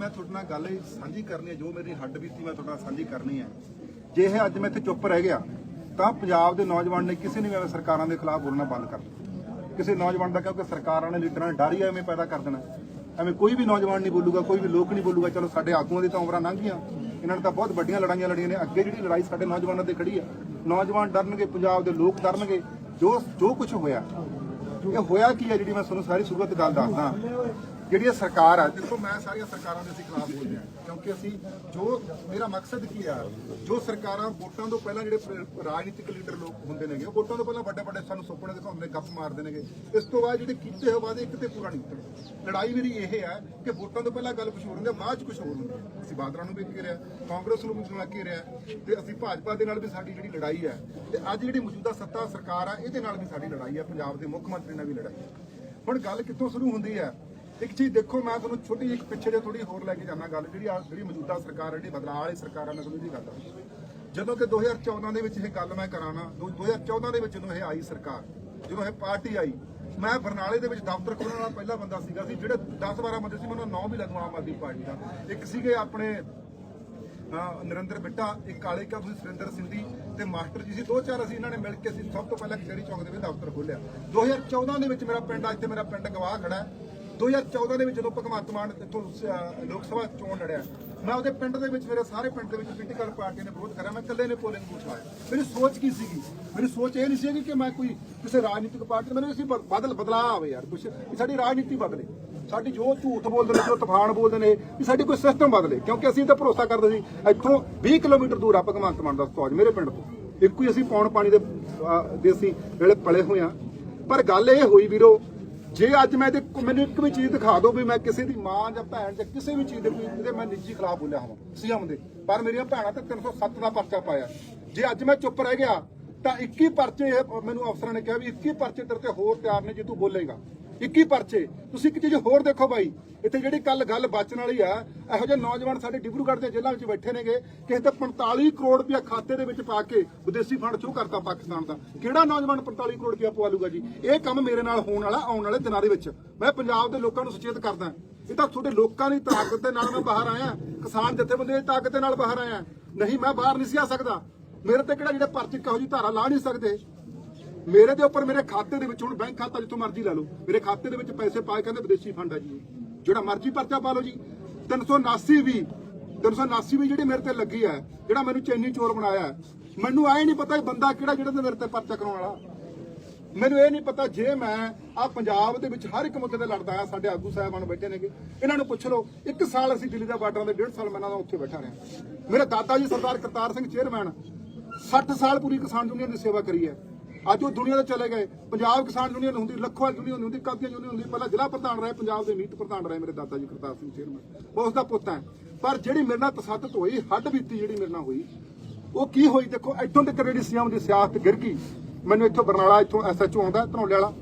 ਮੈਂ ਤੁਹਾਡੇ ਨਾਲ ਗੱਲ ਸਾਂਝੀ ਕਰਨੀ ਹੈ, ਜੋ ਮੇਰੀ ਹੱਡ ਬੀਤੀ ਮੈਂ ਤੁਹਾਡੇ ਨਾਲ ਸਾਂਝੀ ਕਰਨੀ ਹੈ। ਜੇ ਇਹ ਅੱਜ ਮੈਂ ਇੱਥੇ ਚੁੱਪ ਰਹਿ ਗਿਆ, ਤਾਂ ਪੰਜਾਬ ਦੇ ਨੌਜਵਾਨ ਨੇ ਕਿਸੇ ਨੇ ਵੀ ਐਵੇਂ ਸਰਕਾਰਾਂ ਦੇ ਖਿਲਾਫ ਬੋਲਣਾ ਬੰਦ ਕਰ ਦਿੱਤਾ। ਕਿਸੇ ਨੌਜਵਾਨ ਦਾ ਕਿਉਂਕਿ ਸਰਕਾਰਾਂ ਨੇ ਲੀਡਰਾਂ ਨੇ ਡਰ ਹੀ ਐਵੇਂ ਪੈਦਾ ਕਰ ਦੇਣਾ। ਐਵੇਂ ਕੋਈ ਵੀ ਨੌਜਵਾਨ ਨਹੀਂ ਬੋਲੂਗਾ, ਕੋਈ ਵੀ ਲੋਕ ਨਹੀਂ ਬੋਲੂਗਾ, ਚਲੋ ਸਾਡੇ ਆਗੂਆਂ ਦੀ ਤਾਂ ਉਮਰਾਂ ਲੰਘ ਗਈਆਂ। ਇਹਨਾਂ ਨੇ ਤਾਂ ਬਹੁਤ ਵੱਡੀਆਂ ਲੜਾਈਆਂ ਲੜੀਆਂ ਨੇ। ਅੱਗੇ ਜਿਹੜੀ ਲੜਾਈ ਸਾਡੇ ਨੌਜਵਾਨਾਂ ਤੇ ਖੜੀ ਆ, ਨੌਜਵਾਨ ਡਰਨਗੇ, ਪੰਜਾਬ ਦੇ ਲੋਕ ਡਰਨਗੇ। ਜੋ ਜੋ ਕੁਝ ਹੋਇਆ, ਇਹ ਹੋਇਆ ਕੀ ਹੈ ਜਿਹੜੀ ਮੈਂ ਤੁਹਾਨੂੰ ਸਾਰੀ ਸ਼ੁਰੂਆਤ ਗੱਲ ਦੱਸਦਾ? ਜਿਹੜੀ ਸਰਕਾਰ ਆ ਦੇਖੋ ਮੈਂ ਸਾਰੀਆਂ ਸਰਕਾਰਾਂ ਦੇ ਅਸੀਂ ਖਿਲਾਫ ਬੋਲਦੇ ਰਿਹਾ ਕਿਉਂਕਿ ਅਸੀਂ ਜੋ ਮੇਰਾ ਮਕਸਦ ਕੀ ਆ ਜੋ ਸਰਕਾਰਾਂ ਵੋਟਾਂ ਤੋਂ ਪਹਿਲਾਂ ਜਿਹੜੇ ਰਾਜਨੀਤਿਕ ਲੀਡਰ ਲੋਕ ਹੁੰਦੇ ਨੇਗੇ ਉਹ ਵੋਟਾਂ ਤੋਂ ਪਹਿਲਾਂ ਵੱਡੇ ਵੱਡੇ ਸਾਨੂੰ ਸੁਪਨੇ ਦਿਖਾਉਂਦੇ ਨੇ, ਗੱਪ ਮਾਰਦੇ ਨੇਗੇ ਇਸ ਤੋਂ ਬਾਅਦ ਜਿਹੜੇ ਕੀਤੇ ਹੋਏ ਵਾਅਦੇ ਇੱਕ ਤੇ ਪੂਰਾ ਨਹੀਂ ਉਤਰਦੇ। ਲੜਾਈ ਮੇਰੀ ਇਹ ਹੈ ਕਿ ਵੋਟਾਂ ਤੋਂ ਪਹਿਲਾਂ ਗੱਲ ਕੁਝ ਹੋਰ ਹੁੰਦੀ ਹੈ ਬਾਅਦ ਚ ਕੁਝ ਹੋਰ ਹੁੰਦੀ ਹੈ ਅਸੀਂ ਬਾਦਲਾਂ ਨੂੰ ਵੀ ਘੇਰਿਆ ਕਾਂਗਰਸ ਨੂੰ ਵੀ ਘੇਰਿਆ ਤੇ ਅਸੀਂ ਭਾਜਪਾ ਦੇ ਨਾਲ ਵੀ ਸਾਡੀ ਜਿਹੜੀ ਲੜਾਈ ਹੈ ਤੇ ਅੱਜ ਜਿਹੜੀ ਮੌਜੂਦਾ ਸੱਤਾ ਸਰਕਾਰ ਆ ਇਹਦੇ ਨਾਲ ਵੀ ਸਾਡੀ ਲੜਾਈ ਹੈ ਪੰਜਾਬ ਦੇ ਮੁੱਖ ਮੰਤਰੀ ਨਾਲ ਵੀ ਲੜਾਈ ਹੈ ਹੁਣ ਗੱਲ ਕਿੱਥੋਂ ਸ਼ੁਰੂ ਹੁੰਦੀ ਹੈ ਇੱਕ ਚੀਜ਼ ਦੇਖੋ ਮੈਂ ਤੁਹਾਨੂੰ ਛੋਟੀ ਇੱਕ ਪਿੱਛੇ ਜੇ ਥੋੜੀ ਹੋਰ ਲੈ ਕੇ ਜਾਣਾ ਗੱਲ ਜਿਹੜੀ ਆ ਜਿਹੜੀ ਮੌਜੂਦਾ ਸਰਕਾਰ ਹੈ, ਜਿਹੜੀ ਬਦਲਾਅ ਵਾਲੀ ਸਰਕਾਰ ਹੈ ਮੈਂ ਤੁਹਾਨੂੰ ਇਹਦੀ ਗੱਲ ਜਦੋਂ ਕਿ 2014 ਦੇ ਵਿੱਚ ਇਹ ਗੱਲ ਮੈਂ ਕਰਾਣਾ 2014 ਦੇ ਵਿੱਚ ਜਦੋਂ ਇਹ ਆਈ ਸਰਕਾਰ ਜਦੋਂ ਇਹ ਪਾਰਟੀ ਆਈ ਮੈਂ ਬਰਨਾਲੇ ਦੇ ਵਿੱਚ ਦਫ਼ਤਰ ਖੋਲ੍ਹਣ ਵਾਲਾ ਪਹਿਲਾ ਬੰਦਾ ਸੀਗਾ ਸੀ ਜਿਹੜੇ 10 12 ਬੰਦੇ ਸੀ ਮੈਨੂੰ ਨਾਂ ਵੀ ਲੱਗਵਾ ਆਮ ਆਦਮੀ ਪਾਰਟੀ ਦਾ। ਇੱਕ ਸੀਗੇ ਆਪਣੇ ਨਰਿੰਦਰ ਬਿੱਟਾ ਇੱਕ ਕਾਲੇ ਕਾ ਤੁਸੀਂ ਸੁਰਿੰਦਰ ਸਿੰਧੀ ਤੇ ਮਾਸਟਰ ਜੀ ਸੀ ਦੋ ਚਾਰ ਅਸੀਂ ਇਹਨਾਂ ਨੇ ਮਿਲ ਕੇ ਅਸੀਂ ਸਭ ਤੋਂ ਪਹਿਲਾਂ ਕਚਹਿਰੀ ਚੌਂਕ ਦੇ ਵਿੱਚ ਦਫ਼ਤਰ ਖੋਲ੍ਹਿਆ। 2014 ਦੇ ਵਿੱਚ ਮੇਰਾ ਪਿੰਡ ਆ, ਇੱਥੇ ਮੇਰਾ ਪਿੰਡ ਗਵਾਹ ਖੜਾ ਹੈ। 2014 ਦੇ ਵਿੱਚ ਜਦੋਂ ਭਗਵੰਤ ਮਾਨ ਇੱਥੋਂ ਲੋਕ ਸਭਾ ਚੋਣ ਲੜਿਆ ਮੈਂ ਉਹਦੇ ਪਿੰਡ ਦੇ ਵਿੱਚ ਮੇਰੇ ਸਾਰੇ ਪਿੰਡ ਦੇ ਵਿੱਚ ਪੋਲੀਟੀਕਲ ਪਾਰਟੀ ਨੇ ਵਿਰੋਧ ਕਰਿਆ। ਮੈਂ ਇਕੱਲੇ ਨੇ ਪੋਲਿੰਗ ਬੂਥ ਲਾਇਆ ਮੇਰੀ ਸੋਚ ਕੀ ਸੀਗੀ? ਮੇਰੀ ਸੋਚ ਇਹ ਨਹੀਂ ਸੀਗੀ ਕਿ ਮੈਂ ਕੋਈ ਕਿਸੇ ਰਾਜਨੀਤਿਕ ਪਾਰਟੀ ਮੈਨੂੰ ਅਸੀਂ ਬਦਲ ਬਦਲਾਅ ਆਵੇ ਯਾਰ ਕੁਛ ਵੀ ਸਾਡੀ ਰਾਜਨੀਤੀ ਬਦਲੇ। ਸਾਡੀ ਜੋ ਝੂਠ ਬੋਲਦੇ ਨੇ ਜੋ ਤੂਫਾਨ ਬੋਲਦੇ ਨੇ ਵੀ ਸਾਡੀ ਕੋਈ ਸਿਸਟਮ ਬਦਲੇ ਕਿਉਂਕਿ ਅਸੀਂ ਤਾਂ ਭਰੋਸਾ ਕਰਦੇ ਸੀ ਇੱਥੋਂ 20 ਕਿਲੋਮੀਟਰ ਦੂਰ ਆ ਭਗਵੰਤ ਮਾਨ ਦਾ ਸਤੌਜ ਮੇਰੇ ਪਿੰਡ ਤੋਂ। ਇੱਕੋ ਹੀ ਅਸੀਂ ਪੌਣ ਪਾਣੀ ਦੇ ਅਹ, ਅਸੀਂ ਵੇਲੇ ਪਲੇ ਹੋਏ ਆ ਪਰ ਗੱਲ ਇਹ ਹੋਈ ਵੀਰੋ ਜੇ ਅੱਜ ਮੈਂ ਤੇ ਮੈਨੂੰ ਇੱਕ ਵੀ ਚੀਜ਼ ਦਿਖਾ ਦਿਓ ਵੀ ਮੈਂ ਕਿਸੇ ਦੀ ਮਾਂ ਜਾਂ ਭੈਣ ਜਾਂ ਕਿਸੇ ਵੀ ਚੀਜ਼ ਦੇ ਕੋਈ ਮੈਂ ਨਿੱਜੀ ਖਿਲਾਫ ਬੋਲਿਆ ਹਾਂ ਸੀਐਮ ਦੇ ਪਰ ਮੇਰੀਆਂ ਭੈਣਾਂ ਤੇ 307 ਦਾ ਪਰਚਾ ਪਾਇਆ। ਜੇ ਅੱਜ ਮੈਂ ਚੁੱਪ ਰਹਿ ਗਿਆ, ਤਾਂ 21 ਪਰਚੇ ਇਹ ਮੈਨੂੰ ਅਫਸਰਾਂ ਨੇ ਕਿਹਾ ਵੀ 21 ਪਰਚੇ ਤੇਰੇ ਤੇ ਹੋਰ ਤਿਆਰ ਨੇ ਜੇ ਤੂੰ ਬੋਲੇਗਾ। 21 ਪਰਚੇ। ਤੁਸੀਂ ਇੱਕ ਚੀਜ਼ ਹੋਰ ਦੇਖੋ ਬਾਈ, ਇੱਥੇ ਜਿਹੜੀ ਕੱਲ ਗੱਲ ਬਚਣ ਵਾਲੀ ਆ, ਇਹੋ ਜਿਹੇ ਨੌਜਵਾਨ ਸਾਡੇ ਡਿਬਰੂਗੜ੍ਹ ਦੇ ਜੇਲ੍ਹਾਂ ਵਿੱਚ ਬੈਠੇ ਨੇਗੇ, ਕਿਸੇ ਤੇ 45 ਕਰੋੜ ਰੁਪਇਆ ਖਾਤੇ ਦੇ ਵਿੱਚ ਪਾ ਕੇ ਵਿਦੇਸ਼ੀ ਫੰਡ ਚੋਂ ਕਰਤਾ ਪਾਕਿਸਤਾਨ ਦਾ। ਕਿਹੜਾ ਨੌਜਵਾਨ 45 ਕਰੋੜ ਰੁਪਇਆ ਪਵਾ ਲੂਗਾ ਜੀ? ਇਹ ਕੰਮ ਮੇਰੇ ਨਾਲ ਹੋਣ ਵਾਲਾ, ਆਉਣ ਵਾਲੇ ਦਿਨਾਂ ਦੇ ਵਿੱਚ। ਮੈਂ ਪੰਜਾਬ ਦੇ ਲੋਕਾਂ ਨੂੰ ਸੁਚੇਤ ਕਰਦਾ। ਇਹ ਤਾਂ ਤੁਹਾਡੇ ਲੋਕਾਂ ਦੀ ਤਾਕਤ ਦੇ ਨਾਲ ਮੈਂ ਬਾਹਰ ਆਇਆ। ਕਿਸਾਨ ਜਥੇਬੰਦੀ ਦੀ ਤਾਕਤ ਦੇ ਨਾਲ ਬਾਹਰ ਆਇਆ। ਨਹੀਂ, ਮੈਂ ਬਾਹਰ ਨਹੀਂ ਸੀ ਆ ਸਕਦਾ। ਮੇਰੇ ਤੇ ਕਿਹੜਾ ਜਿਹੜੇ ਪਰਚੇ ਕਹੋ ਜੀ, ਧਾਰਾ ਲਾ ਨਹੀਂ ਸਕਦੇ। ਮੇਰੇ ਦੇ ਉੱਪਰ ਮੇਰੇ ਖਾਤੇ ਦੇ ਵਿੱਚ ਹੁਣ ਬੈਂਕ ਖਾਤਾ ਜਿੱਥੋਂ ਮਰਜ਼ੀ ਲੈ ਲਓ। ਮੇਰੇ ਖਾਤੇ ਦੇ ਵਿੱਚ ਪੈਸੇ ਪਾਏ ਕਹਿੰਦੇ ਵਿਦੇਸ਼ੀ ਫੰਡ ਆ ਜੀ ਜਿਹੜਾ ਮਰਜ਼ੀ ਪਰਚਾ ਪਾ ਲਓ ਜੀ। 379 ਵੀ 379 ਵੀ ਜਿਹੜੀ ਮੇਰੇ ਤੇ ਲੱਗੀ ਹੈ, ਜਿਹੜਾ ਮੈਨੂੰ ਚੈਨੀ ਚੋਰ ਬਣਾਇਆ ਮੈਨੂੰ ਆਏ ਨਹੀਂ ਪਤਾ ਇਹ ਬੰਦਾ ਕਿਹੜਾ ਜਿਹੜਾ ਤੇ ਮੇਰੇ ਤੇ ਪਰਚਾ ਕਰਾਉਣ ਵਾਲਾ। ਮੈਨੂੰ ਇਹ ਨਹੀਂ ਪਤਾ ਜੇ ਮੈਂ ਆ ਪੰਜਾਬ ਦੇ ਵਿੱਚ ਹਰ ਇੱਕ ਮੁੱਦੇ ਤੇ ਲੜਦਾ ਆ ਸਾਡੇ ਆਗੂ ਸਾਹਿਬਾਨ ਬੈਠੇ ਨੇਗੇ। ਇਹਨਾਂ ਨੂੰ ਪੁੱਛ ਲਓ, ਇੱਕ ਸਾਲ ਅਸੀਂ ਦਿੱਲੀ ਦਾ ਬਾਰਡਰਾਂ ਦੇ ਡੇਢ ਸਾਲ ਮੈਂ ਇਹਨਾਂ ਦਾ ਉੱਥੇ ਬੈਠਾ ਰਿਹਾ। ਮੇਰੇ ਦਾਦਾ ਜੀ ਸਰਦਾਰ ਕਰਤਾਰ ਸਿੰਘ ਚੇਅਰਮੈਨ 60 ਸਾਲ ਪੂਰੀ ਕਿਸਾਨ ਯੂਨੀਅਨ ਦੀ ਸੇਵਾ ਕਰੀ ਹੈ। ਅੱਜ ਉਹ ਦੁਨੀਆ ਤੋਂ ਚਲੇ ਗਏ। ਪੰਜਾਬ ਕਿਸਾਨ ਯੂਨੀਅਨ ਹੁੰਦੀ, ਲੱਖੋਂ ਯੂਨੀਅਨ ਹੁੰਦੀ ਕਾਦੀਆਂ ਯੂਨੀਅਨ ਹੁੰਦੀ, ਪਹਿਲਾਂ ਜ਼ਿਲ੍ਹਾ ਪ੍ਰਧਾਨ ਰਹੇ, ਪੰਜਾਬ ਦੇ ਮੀਤ ਪ੍ਰਧਾਨ ਰਹੇ ਮੇਰੇ ਦਾਦਾ ਜੀ ਕਰਤਾਰ ਸਿੰਘ ਚੇਅਰਮੈਨ। ਉਹ ਉਸ ਦਾ ਪੁੱਤ ਹੈ। ਪਰ ਜਿਹੜੀ ਮੇਰੇ ਨਾਲ ਤਸੱਦਦ ਹੋਈ, ਹੱਡ ਬੀਤੀ ਜਿਹੜੀ ਮੇਰੇ ਨਾਲ ਹੋਈ, ਉਹ ਕੀ ਹੋਈ ਦੇਖੋ, ਇੱਥੋਂ ਤੱਕ ਜਿਹੜੀ ਸੀਐਮ ਦੀ ਸਿਆਸਤ ਗਿਰ ਗਈ। ਮੈਨੂੰ ਇੱਥੋਂ ਬਰਨਾਲਾ, ਇੱਥੋਂ ਐਸਐਚਓ ਆਉਂਦਾ ਧਨੌਲੇ ਵਾਲਾ।